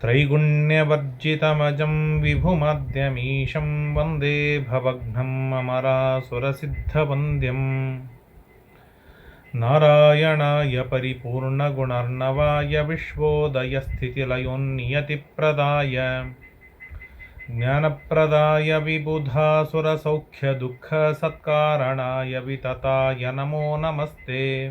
त्रैगुण्यवर्जितमजं विभुमद्यमीशं वन्दे भवघ्नम् अमरासुरसिद्धवन्द्यम्। नारायणाय परिपूर्णगुणर्णवाय विश्वोदयस्थितिलयोन्नियतिप्रदाय। ज्ञानप्रदाय विबुधासुरसौख्यदुःखसत्कारणाय वितताय नमो नमस्ते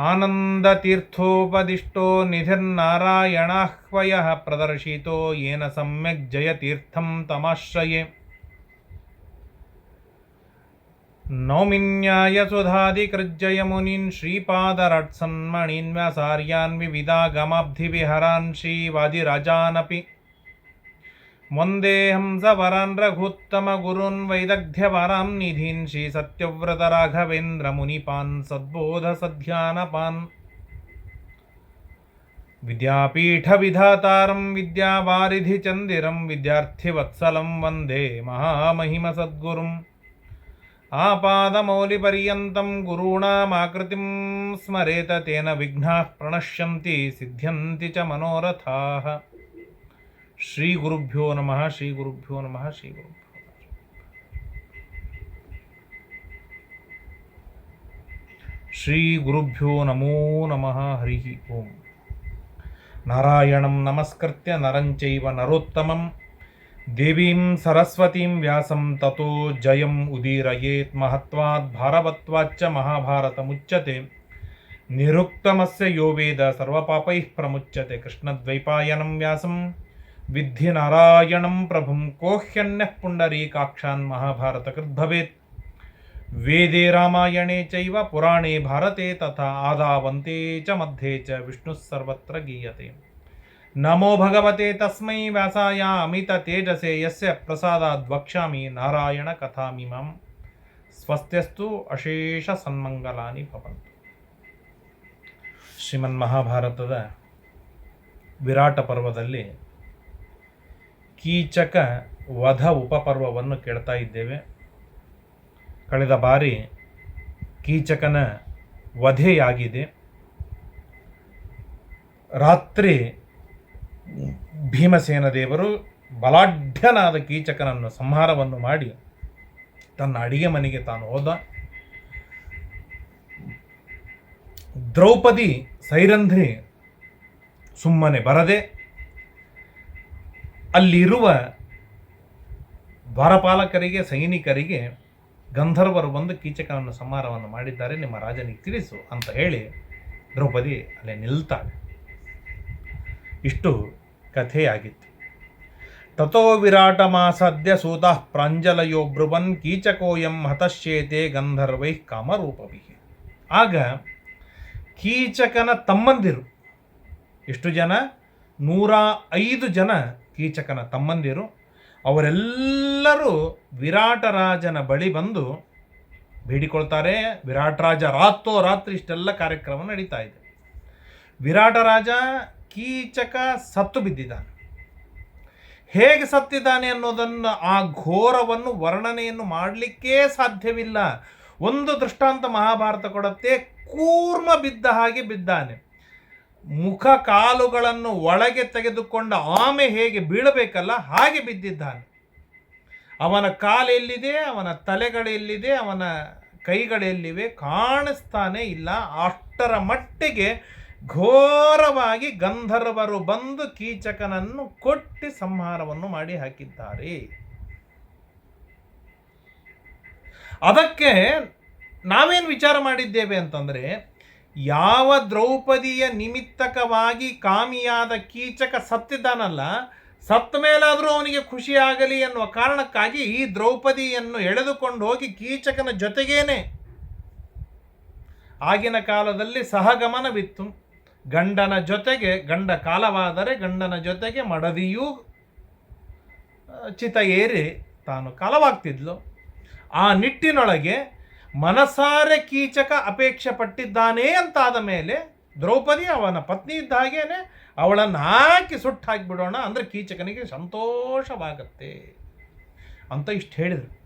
आनन्दतीर्थोपदिष्टो निधिर्नारायणाह्वयः प्रदर्शितो येन सम्यक् जयतीर्थं तमाश्रये। नौमिन्यायसुधादिकृज्जयमुनीन् श्रीपादरट्सन्मणीन् व्यासार्यान् विविधागमाब्धिविहरान् श्रीवादिराजानपि। वन्देऽहं सवरान् रघुत्तमगुरून् वैदग्ध्यवरां निधीन् श्रीसत्यव्रतराघवेन्द्रमुनिपान् सद्बोधसध्यानपान् विद्यापीठविधातारं विद्यावारिधिचन्दिरं विद्यार्थिवत्सलं वन्दे महामहिमसद्गुरुम् आपादमौलिपर्यन्तं गुरूणामाकृतिं स्मरेत तेन विघ्नाः प्रणश्यन्ति सिद्ध्यन्ति च मनोरथाः श्रीगुरुभ्यो नमः श्रीगुरुभ्यो नमः श्रीगुरुभ्यो श्रीगुरुभ्यो नमो नमः हरिः ओम् नारायणं नमस्कृत्य नरं चैव नरोत्तमं देवीं सरस्वतीं व्यासं ततो जयम् उदीरयेत् महत्वात् भारवत्वाच्च महाभारतमुच्यते निरुक्तमस्य यो वेद सर्वपापैः प्रमुच्यते ವಿದ್ಧಿ ನಾರಾಯಣಂ ಪ್ರಭುಂ ಕೋಹ್ಯನ್ಯಃ ಪುಂಡರೀಕಾಕ್ಷಾನ್ ಮಹಾಭಾರತಕೃದ್ಭವೇತ್. ವೇದೇ ರಾಮಾಯಣೆ ಚೈವ ಪುರಾಣೇ ಭಾರತೆ ತಥಾ ಆದಾವಂತೆ ಚ ಮಧ್ಯೆ ಚ ವಿಷ್ಣು ಸರ್ವತ್ರ ಗೀಯತೆ. ನಮೋ ಭಗವತೆ ತಸ್ಮೈ ವ್ಯಾಸಾಯ ಅಮಿತ ತೇಜಸೆ ಯಸ್ಯ ಪ್ರಸಾದಾದ್ ವಕ್ಷ್ಯಾಮಿ ನಾರಾಯಣ ಕಥಾಮಿಮಂ. ಸ್ವಸ್ತ್ಯಸ್ತು ಅಶೇಷ ಸನ್ಮಂಗಲಾನಿ ಭವಂತು. ಶ್ರೀಮನ್ ಮಹಾಭಾರತದ ವಿರಾಟ ಪರ್ವದಲ್ಲಿ ಕೀಚಕ ವಧ ಉಪಪರ್ವವನ್ನು ಕೇಳ್ತಾ ಇದ್ದೇವೆ. ಕಳೆದ ಬಾರಿ ಕೀಚಕನ ವಧೆಯಾಗಿದೆ. ರಾತ್ರಿ ಭೀಮಸೇನ ದೇವರು ಬಲಾಢ್ಯನಾದ ಕೀಚಕನನ್ನು ಸಂಹಾರವನ್ನು ಮಾಡಿ ತನ್ನ ಅಡಿಗೆ ಮನೆಗೆ ತಾನು ಹೋದ. ದ್ರೌಪದಿ ಸೈರಂಧ್ರಿ ಸುಮ್ಮನೆ ಬರದೆ ಅಲ್ಲಿರುವ ದ್ವಾರಪಾಲಕರಿಗೆ, ಸೈನಿಕರಿಗೆ ಗಂಧರ್ವರು ಬಂದು ಕೀಚಕನನ್ನು ಸಂಹಾರವನ್ನು ಮಾಡಿದ್ದಾರೆ. ನಿಮ್ಮ ರಾಜನಿಗೆ ತಿಳಿಸು ಅಂತ ಹೇಳಿ ದ್ರೌಪದಿ ಅಲ್ಲಿ ನಿಲ್ತಾಳೆ. ಇಷ್ಟು ಕಥೆಯಾಗಿತ್ತು. ತಥೋ ವಿರಾಟ ಮಾಸದ್ಯ ಸೂತಃ ಪ್ರಾಂಜಲಯೋ ಬ್ರುವನ್ ಕೀಚಕೋಯಂ ಹತಶ್ಚೇತೆ ಗಂಧರ್ವೈ ಕಾಮರೂಪವಿ ಆಗ ಕೀಚಕನ ತಮ್ಮಂದಿರು, ಎಷ್ಟು ಜನ? ನೂರ ಐದು ಜನ ಕೀಚಕನ ತಮ್ಮಂದಿರು, ಅವರೆಲ್ಲರೂ ವಿರಾಟರಾಜನ ಬಳಿ ಬಂದು ಬೇಡಿಕೊಳ್ತಾರೆ. ವಿರಾಟರಾಜ ರಾತೋ ರಾತ್ರಿ ಇಷ್ಟೆಲ್ಲ ಕಾರ್ಯಕ್ರಮ ನಡೀತಾ ಇದೆ. ವಿರಾಟರಾಜ ಕೀಚಕ ಸತ್ತು ಬಿದ್ದಿದ್ದಾನೆ. ಹೇಗೆ ಸತ್ತಿದ್ದಾನೆ ಅನ್ನೋದನ್ನು ಆ ಘೋರವನ್ನು ವರ್ಣನೆಯನ್ನು ಮಾಡಲಿಕ್ಕೇ ಸಾಧ್ಯವಿಲ್ಲ. ಒಂದು ದೃಷ್ಟಾಂತ ಮಹಾಭಾರತ ಕೊಡುತ್ತೆ. ಕೂರ್ಮ ಬಿದ್ದ ಹಾಗೆ ಬಿದ್ದಾನೆ. ಮುಖ ಕಾಲುಗಳನ್ನು ಒಳಗೆ ತೆಗೆದುಕೊಂಡ ಆಮೆ ಹೇಗೆ ಬೀಳಬೇಕಲ್ಲ ಹಾಗೆ ಬಿದ್ದಿದ್ದಾನೆ. ಅವನ ಕಾಲೆಲ್ಲಿದೆ ಅವನ ತಲೆಗಳೆಲ್ಲಿದೆ ಅವನ ಕೈಗಳೆಲ್ಲಿವೆ ಕಾಣಿಸ್ತಾನೆ ಇಲ್ಲ. ಅಷ್ಟರ ಮಟ್ಟಿಗೆ ಘೋರವಾಗಿ ಗಂಧರ್ವರು ಬಂದು ಕೀಚಕನನ್ನು ಕೊಟ್ಟಿ ಸಂಹಾರವನ್ನು ಮಾಡಿ ಹಾಕಿದ್ದಾರೆ. ಅದಕ್ಕೆ ನಾವೇನು ವಿಚಾರ ಮಾಡಿದ್ದೇವೆ ಅಂತಂದರೆ ಯಾವ ದ್ರೌಪದಿಯ ನಿಮಿತ್ತಕವಾಗಿ ಕಾಮಿಯಾದ ಕೀಚಕ ಸತ್ತಿದ್ದಾನಲ್ಲ, ಸತ್ತ ಮೇಲಾದರೂ ಅವನಿಗೆ ಖುಷಿಯಾಗಲಿ ಎನ್ನುವ ಕಾರಣಕ್ಕಾಗಿ ಈ ದ್ರೌಪದಿಯನ್ನು ಎಳೆದುಕೊಂಡು ಹೋಗಿ ಕೀಚಕನ ಜೊತೆಗೇನೆ. ಆಗಿನ ಕಾಲದಲ್ಲಿ ಸಹಗಮನವಿತ್ತು. ಗಂಡನ ಜೊತೆಗೆ, ಗಂಡ ಕಾಲವಾದರೆ ಗಂಡನ ಜೊತೆಗೆ ಮಡದಿಯೂ, ಚಿತ ಏರಿ ತಾನು ಕಾಲವಾಗ್ತಿದ್ಲು. ಆ ನಿಟ್ಟಿನೊಳಗೆ ಮನಸಾರೆ ಕೀಚಕ ಅಪೇಕ್ಷೆ ಪಟ್ಟಿದ್ದಾನೆ ಅಂತಾದ ಮೇಲೆ ದ್ರೌಪದಿ ಅವನ ಪತ್ನಿ ಇದ್ದ ಹಾಗೇನೆ ಅವಳನ್ನು ಹಾಕಿ ಸುಟ್ಟು ಹಾಕಿಬಿಡೋಣ ಅಂದರೆ ಕೀಚಕನಿಗೆ ಸಂತೋಷವಾಗತ್ತೆ ಅಂತ ಇಷ್ಟು ಹೇಳಿದರು.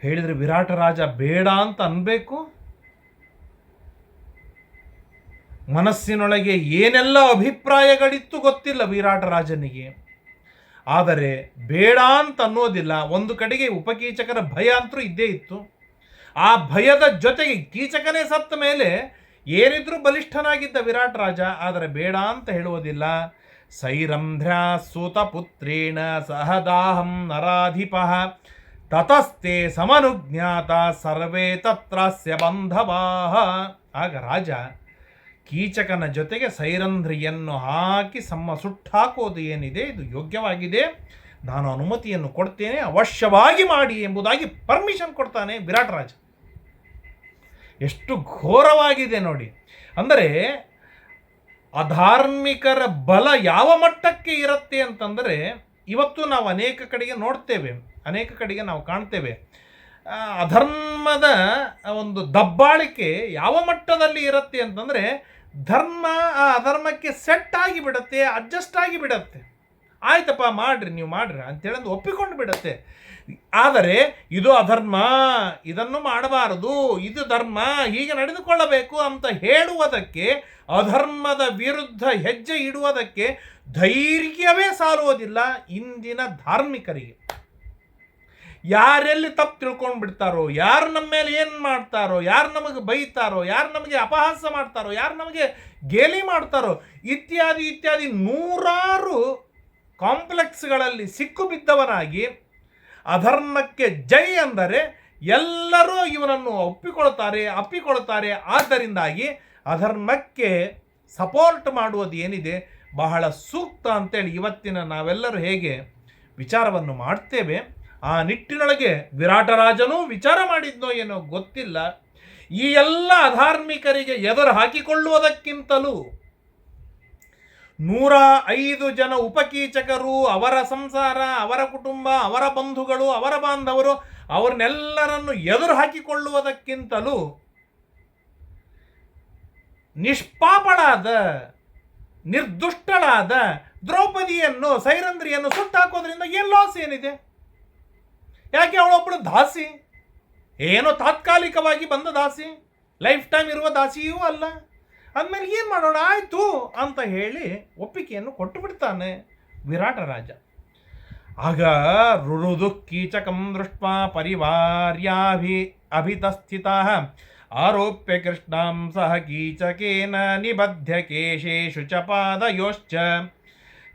ಹೇಳಿದರೆ ವಿರಾಟ ರಾಜ ಬೇಡ ಅಂತ ಅನ್ಬೇಕು. ಮನಸ್ಸಿನೊಳಗೆ ಏನೆಲ್ಲ ಅಭಿಪ್ರಾಯಗಳಿತ್ತು ಗೊತ್ತಿಲ್ಲ ವಿರಾಟ ರಾಜನಿಗೆ. ಆದರೆ ಬೇಡ ಅಂತ ಅನ್ನೋದಿಲ್ಲ. ಒಂದು ಕಡೆಗೆ ಉಪಕೀಚಕರ ಭಯ ಅಂತೂ ಇದ್ದೇ ಇತ್ತು. ಆ ಭಯದ ಜೊತೆಗೆ ಕೀಚಕನೇ ಸತ್ತ ಮೇಲೆ ಏನಿದ್ರೂ ಬಲಿಷ್ಠನಾಗಿದ್ದ ವಿರಾಟ್ ರಾಜ, ಆದರೆ ಬೇಡ ಅಂತ ಹೇಳುವುದಿಲ್ಲ. ಸೈರಂಧ್ರ ಸೂತಪುತ್ರೇಣ ಸಹದಾಹಂ ನರಾಧಿಪ. ತತಸ್ತೆ ಸಮನುಜ್ಞಾತ ಸರ್ವೇ ತತ್ರಸ್ಯ ಬಂಧವಾಹ. ಆಗ ರಾಜ ಕೀಚಕನ ಜೊತೆಗೆ ಸೈರಂಧ್ರಿಯನ್ನು ಹಾಕಿ ಸಮ್ಮ ಸುಟ್ಟಾಕೋದು ಏನಿದೆ? ಇದು ಯೋಗ್ಯವಾಗಿದೆ. ನಾನು ಅನುಮತಿಯನ್ನು ಕೊಡ್ತೇನೆ, ಅವಶ್ಯವಾಗಿ ಮಾಡಿ ಎಂಬುದಾಗಿ ಪರ್ಮಿಷನ್ ಕೊಡ್ತಾನೆ ವಿರಾಟ್ ರಾಜ ಎಷ್ಟು ಘೋರವಾಗಿದೆ ನೋಡಿ. ಅಂದರೆ, ಅಧಾರ್ಮಿಕರ ಬಲ ಯಾವ ಮಟ್ಟಕ್ಕೆ ಇರುತ್ತೆ ಅಂತಂದರೆ, ಇವತ್ತು ನಾವು ಅನೇಕ ಕಡೆಗೆ ನೋಡ್ತೇವೆ, ಅನೇಕ ಕಡೆಗೆ ನಾವು ಕಾಣ್ತೇವೆ. ಅಧರ್ಮದ ಒಂದು ದಬ್ಬಾಳಿಕೆ ಯಾವ ಮಟ್ಟದಲ್ಲಿ ಇರುತ್ತೆ ಅಂತಂದರೆ, ಧರ್ಮ ಆ ಅಧರ್ಮಕ್ಕೆ ಸೆಟ್ ಆಗಿ ಬಿಡುತ್ತೆ ಅಡ್ಜಸ್ಟ್ ಆಗಿ ಬಿಡುತ್ತೆ. ಆಯ್ತಪ್ಪ, ಮಾಡ್ರಿ, ನೀವು ಮಾಡ್ರಿ ಅಂತೇಳಿ ಒಪ್ಪಿಕೊಂಡು ಬಿಡುತ್ತೆ. ಆದರೆ, ಇದು ಅಧರ್ಮ, ಇದನ್ನು ಮಾಡಬಾರದು, ಇದು ಧರ್ಮ, ಹೀಗೆ ನಡೆದುಕೊಳ್ಳಬೇಕು ಅಂತ ಹೇಳುವುದಕ್ಕೆ, ಅಧರ್ಮದ ವಿರುದ್ಧ ಹೆಜ್ಜೆ ಇಡುವುದಕ್ಕೆ ಧೈರ್ಯವೇ ಸಾಲುವುದಿಲ್ಲ ಇಂದಿನ ಧಾರ್ಮಿಕರಿಗೆ. ಯಾರೆಲ್ಲಿ ತಪ್ಪು ತಿಳ್ಕೊಂಡು ಬಿಡ್ತಾರೋ ಯಾರು ನಮ್ಮ ಮೇಲೆ ಏನು ಮಾಡ್ತಾರೋ, ಯಾರು ನಮಗೆ ಬೈತಾರೋ, ಯಾರು ನಮಗೆ ಅಪಹಾಸ್ಯ ಮಾಡ್ತಾರೋ, ಯಾರು ನಮಗೆ ಗೇಲಿ ಮಾಡ್ತಾರೋ, ಇತ್ಯಾದಿ ಇತ್ಯಾದಿ ನೂರಾರು ಕಾಂಪ್ಲೆಕ್ಸ್ಗಳಲ್ಲಿ ಸಿಕ್ಕು ಬಿದ್ದವನಾಗಿ ಅಧರ್ಮಕ್ಕೆ ಜೈ ಅಂದರೆ ಎಲ್ಲರೂ ಇವನನ್ನು ಒಪ್ಪಿಕೊಳ್ತಾರೆ ಅಪ್ಪಿಕೊಳ್ತಾರೆ ಆದ್ದರಿಂದಾಗಿ ಅಧರ್ಮಕ್ಕೆ ಸಪೋರ್ಟ್ ಮಾಡುವುದು ಏನಿದೆ? ಬಹಳ ಸೂಕ್ತ ಅಂತೇಳಿ ಇವತ್ತಿನ ನಾವೆಲ್ಲರೂ ಹೇಗೆ ವಿಚಾರವನ್ನು ಮಾಡ್ತೇವೆ, ಆ ನಿಟ್ಟಿನೊಳಗೆ ವಿರಾಟರಾಜನೂ ವಿಚಾರ ಮಾಡಿದ್ನೋ ಏನೋ ಗೊತ್ತಿಲ್ಲ. ಈ ಎಲ್ಲ ಅಧಾರ್ಮಿಕರಿಗೆ ಎದುರು ಹಾಕಿಕೊಳ್ಳುವುದಕ್ಕಿಂತಲೂ ನೂರ ಐದು ಜನ ಉಪಕೀಚಕರು, ಅವರ ಸಂಸಾರ, ಅವರ ಕುಟುಂಬ, ಅವರ ಬಂಧುಗಳು, ಅವರ ಬಾಂಧವರು, ಅವ್ರನ್ನೆಲ್ಲರನ್ನು ಎದುರು ಹಾಕಿಕೊಳ್ಳುವುದಕ್ಕಿಂತಲೂ ನಿಷ್ಪಾಪಳಾದ, ನಿರ್ದುಷ್ಟಳಾದ ದ್ರೌಪದಿಯನ್ನು, ಸೈರಂಧ್ರಿಯನ್ನು ಸುಟ್ಟಾಕೋದ್ರಿಂದ ಏನು ಲಾಸ್ ಏನಿದೆ? ಯಾಕೆ ಅವಳೊಬ್ಬಳು ದಾಸಿ? ಏನೋ ತಾತ್ಕಾಲಿಕವಾಗಿ ಬಂದ ದಾಸಿ? ಲೈಫ್ ಟೈಮ್ ಇರುವ ದಾಸಿಯೂ ಅಲ್ಲ. ಅಂದಮೇಲೆ ಏನು ಮಾಡೋಣ? ಆಯಿತು ಅಂತ ಹೇಳಿ ಒಪ್ಪಿಗೆಯನ್ನು ಕೊಟ್ಟು ಬಿಡ್ತಾನೆ ವಿರಾಟ ರಾಜ. ಆಗ ರುರುದು ಕೀಚಕಂ ದೃಷ್ಟ ಪರಿವಾರ್ಯಾಭಿ ಅಭಿತಸ್ಥಿತ. ಆರೋಪ್ಯ ಕೃಷ್ಣಾಂ ಸಹ ಕೀಚಕೇನ ನಿಬದ್ಧ ಕೇಶೇಷು ಚ ಪಾದಯೋಶ್ಚ.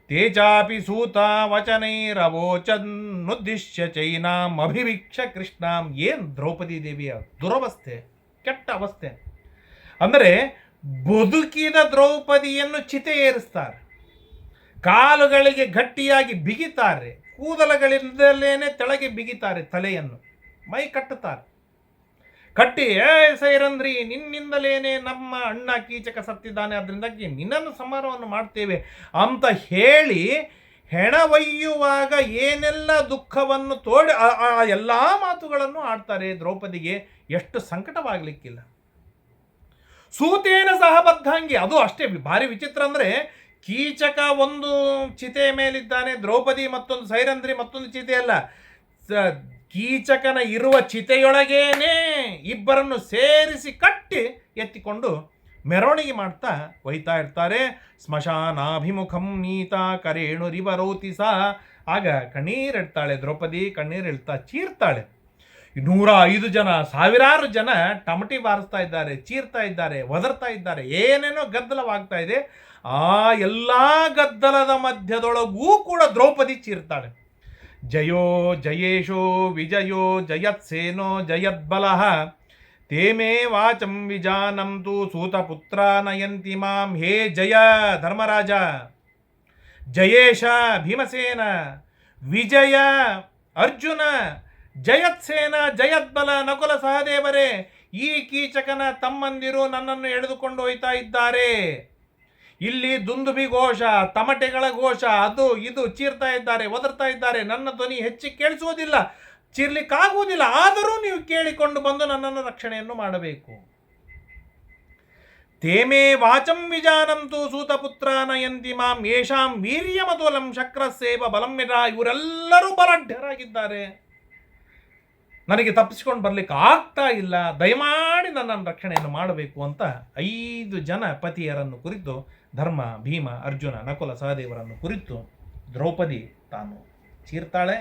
ತೇ ಚಾಪಿ ಸೂತ ವಚನೈರವೋಚನ್ನುದ್ದಿಶ್ಯ ಚೈನಾಂ ಅಭಿವೀಕ್ಷ ಕೃಷ್ಣಾಂ. ಏನು ದ್ರೌಪದಿ ದೇವಿಯ ದುರವಸ್ಥೆ, ಕೆಟ್ಟ ಅವಸ್ಥೆ. ಅಂದರೆ ಬದುಕಿದ ದ್ರೌಪದಿಯನ್ನು ಚಿತೆ ಏರಿಸ್ತಾರೆ ಕಾಲುಗಳಿಗೆ ಗಟ್ಟಿಯಾಗಿ ಬಿಗಿತಾರೆ. ಕೂದಲಗಳಿಂದಲೇನೆ ತೆಳಗೆ ಬಿಗಿತಾರೆ ತಲೆಯನ್ನು. ಮೈ ಕಟ್ಟುತ್ತಾರೆ. ಕಟ್ಟಿ, ಏ ಸೈರಂದ್ರಿ, ನಿನ್ನಿಂದಲೇನೆ ನಮ್ಮ ಅಣ್ಣ ಕೀಚಕ ಸತ್ತಿದ್ದಾನೆ ಅದರಿಂದಾಗಿ ನಿನ್ನನ್ನು ಸಮಾರವನ್ನು ಮಾಡ್ತೇವೆ ಅಂತ ಹೇಳಿ ಹೆಣ ಒಯ್ಯುವಾಗ ಏನೆಲ್ಲ ದುಃಖವನ್ನು ತೋಡಿ ಆ ಎಲ್ಲ ಮಾತುಗಳನ್ನು ಆಡ್ತಾರೆ ದ್ರೌಪದಿಗೆ. ಎಷ್ಟು ಸಂಕಟವಾಗಲಿಕ್ಕಿಲ್ಲ. ಸೂತೇನ ಸಹ ಬದ್ಧಾಂಗಿ. ಅದು ಅಷ್ಟೇ ಭಾರಿ ವಿಚಿತ್ರ ಅಂದರೆ ಕೀಚಕ ಒಂದು ಚಿತೆಯ ಮೇಲಿದ್ದಾನೆ, ದ್ರೌಪದಿ ಮತ್ತೊಂದು ಸೈರಂದ್ರಿ ಮತ್ತೊಂದು ಚಿತೆ ಅಲ್ಲ. ಸ- ಕೀಚಕನ ಇರುವ ಚಿತೆಯೊಳಗೇನೆ ಇಬ್ಬರನ್ನು ಸೇರಿಸಿ ಕಟ್ಟಿ ಎತ್ತಿಕೊಂಡು ಮೆರವಣಿಗೆ ಮಾಡ್ತಾ ಒಯ್ತಾ ಇರ್ತಾರೆ. ಸ್ಮಶಾನಾಭಿಮುಖಂ ನೀತಾ ಕರೇಣು ರಿವರೋತಿ ಸಹ ಆಗ ಕಣ್ಣೀರಿಡ್ತಾಳೆ ದ್ರೌಪದಿ ಕಣ್ಣೀರಿಡ್ತಾ ಚೀರ್ತಾಳೆ. ನೂರ ಐದು ಜನ, ಸಾವಿರಾರು ಜನ ಟಮಟಿ ಬಾರಿಸ್ತಾ ಇದ್ದಾರೆ, ಚೀರ್ತಾ ಇದ್ದಾರೆ, ಒದರ್ತಾ ಇದ್ದಾರೆ, ಏನೇನೋ ಗದ್ದಲವಾಗ್ತಾ ಇದೆ. ಆ ಎಲ್ಲ ಗದ್ದಲದ ಮಧ್ಯದೊಳಗೂ ಕೂಡ ದ್ರೌಪದಿ ಚೀರ್ತಾಳೆ. ಜಯೋ ಜಯೇಶೋ ವಿಜಯೋ ಜಯತ್ಸೇನೋ ಜಯದ್ಬಲಃ. ತೇಮೇ ವಾಚಂ ವಿಜಾನಂತು ಸೂತಪುತ್ರ ನಯಂತಿ ಮಾಂ, ಹೇ ಜಯ ಧರ್ಮರಾಜ. ಜಯೇಶ ಭೀಮಸೇನ. ವಿಜಯ ಅರ್ಜುನ. ಜಯತ್ಸೇನ ಜಯದ್ಬಲ ನಕುಲ ಸಹದೇವರೇ, ಈ ಕೀಚಕನ ತಮ್ಮಂದಿರು ನನ್ನನ್ನು ಎಳೆದುಕೊಂಡು ಹೋಯ್ತಾ ಇದ್ದಾರೆ. ಇಲ್ಲಿ ದುಂದುಬಿ ಘೋಷ, ತಮಟೆಗಳ ಘೋಷ, ಅದು ಇದು ಚೀರ್ತಾ ಇದ್ದಾರೆ, ಒದರ್ತಾ ಇದ್ದಾರೆ. ನನ್ನ ಧ್ವನಿ ಹೆಚ್ಚಿ ಕೇಳಿಸುವುದಿಲ್ಲ, ಚೀರ್ಲಿಕ್ಕಾಗುವುದಿಲ್ಲ. ಆದರೂ ನೀವು ಕೇಳಿಕೊಂಡು ಬಂದು ನನ್ನನ್ನು ರಕ್ಷಣೆಯನ್ನು ಮಾಡಬೇಕು. ತೇಮೇ ವಾಚಂ ವಿಜಾನಂತು ಸೂತಪುತ್ರ ನಯಂತಿ ಮಾಂ ಯೇಷಾಂ ವೀರ್ಯಮತೋಲಂ ಶಕ್ರಸೇವ ಬಲಂ ಯಥಾ ಇವರೆಲ್ಲರೂ ಬಲಾಢ್ಯರಾಗಿದ್ದಾರೆ. ನನಗೆ ತಪ್ಪಿಸ್ಕೊಂಡು ಬರಲಿಕ್ಕೆ ಆಗ್ತಾ ಇಲ್ಲ, ದಯಮಾಡಿ ನನ್ನನ್ನು ರಕ್ಷಣೆಯನ್ನು ಮಾಡಬೇಕು ಅಂತ ಐದು ಜನ ಪತಿಯರನ್ನು ಕುರಿತು, ಧರ್ಮ, ಭೀಮ, ಅರ್ಜುನ, ನಕುಲ, ಸಹದೇವರನ್ನು ಕುರಿತು ದ್ರೌಪದಿ ತಾನು ಚೀರ್ತಾಳೆ,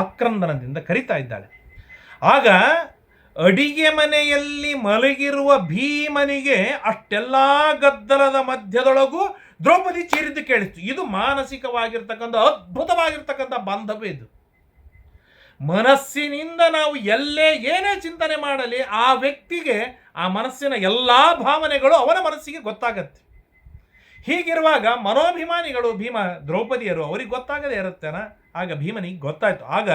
ಆಕ್ರಂದನದಿಂದ ಕರಿತಾ ಇದ್ದಾಳೆ. ಆಗ ಅಡಿಗೆ ಮನೆಯಲ್ಲಿ ಮಲಗಿರುವ ಭೀಮನಿಗೆ ಅಷ್ಟೆಲ್ಲ ಗದ್ದಲದ ಮಧ್ಯದೊಳಗೂ ದ್ರೌಪದಿ ಚೀರಿದ್ದು ಕೇಳಿಸ್ತು. ಇದು ಮಾನಸಿಕವಾಗಿರ್ತಕ್ಕಂಥ, ಅದ್ಭುತವಾಗಿರ್ತಕ್ಕಂಥ ಬಾಂಧವ್ಯ ಇದು. ಮನಸ್ಸಿನಿಂದ ನಾವು ಎಲ್ಲೇ ಏನೇ ಚಿಂತನೆ ಮಾಡಲಿ ಆ ವ್ಯಕ್ತಿಗೆ, ಆ ಮನಸ್ಸಿನ ಎಲ್ಲ ಭಾವನೆಗಳು ಅವನ ಮನಸ್ಸಿಗೆ ಗೊತ್ತಾಗತ್ತೆ. ಹೀಗಿರುವಾಗ ಮನೋಭಿಮಾನಿಗಳು ಭೀಮ, ದ್ರೌಪದಿಯರು ಅವರಿಗೆ ಗೊತ್ತಾಗದೇ ಇರುತ್ತೇನ? ಆಗ ಭೀಮನಿಗೆ ಗೊತ್ತಾಯಿತು. ಆಗ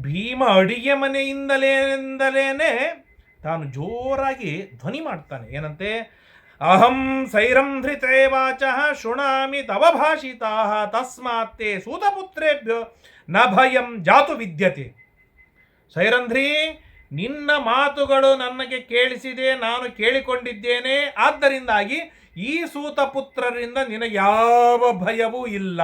ಭೀಮ ಅಡಿಗೆ ಮನೆಯಿಂದಲೇಂದಲೇನೆ ತಾನು ಜೋರಾಗಿ ಧ್ವನಿ ಮಾಡ್ತಾನೆ. ಏನಂತೆ? ಅಹಂ ಸೈರಂ ವಾಚ ಶೃಣಾಮಿ ತವ ಭಾಷಿತಾ ತಸ್ಮಾತ್ತೇ ಸೂತಪುತ್ರೇಭ್ಯೋ ನ ಭಯಂ ಜಾತು ವಿದ್ಯತೆ. ಸೈರಂಧ್ರಿ, ನಿನ್ನ ಮಾತುಗಳು ನನಗೆ ಕೇಳಿಸಿದೆ, ನಾನು ಕೇಳಿಕೊಂಡಿದ್ದೇನೆ. ಆದ್ದರಿಂದಾಗಿ ಈ ಸೂತ ಪುತ್ರರಿಂದ ನಿನಗೆ ಯಾವ ಭಯವೂ ಇಲ್ಲ.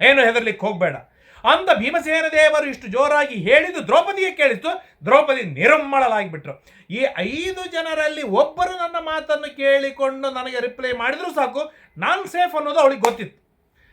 ಏನು ಹೆದರ್ಲಿಕ್ಕೆ ಹೋಗಬೇಡ. ಅಂದ ಭೀಮಸೇನ ದೇವರು ಇಷ್ಟು ಜೋರಾಗಿ ಹೇಳಿದ್ದು ದ್ರೌಪದಿಗೆ ಕೇಳಿತು ದ್ರೌಪದಿ ನಿರಮ್ಮಳಲಾಗಿಬಿಟ್ರು ಈ ಐದು ಜನರಲ್ಲಿ ಒಬ್ಬರು ನನ್ನ ಮಾತನ್ನು ಕೇಳಿಕೊಂಡು ನನಗೆ ರಿಪ್ಲೈ ಮಾಡಿದ್ರು ಸಾಕು. ನಾನು ಸೇಫ್ ಅನ್ನೋದು ಅವಳಿಗೆ ಗೊತ್ತಿತ್ತು.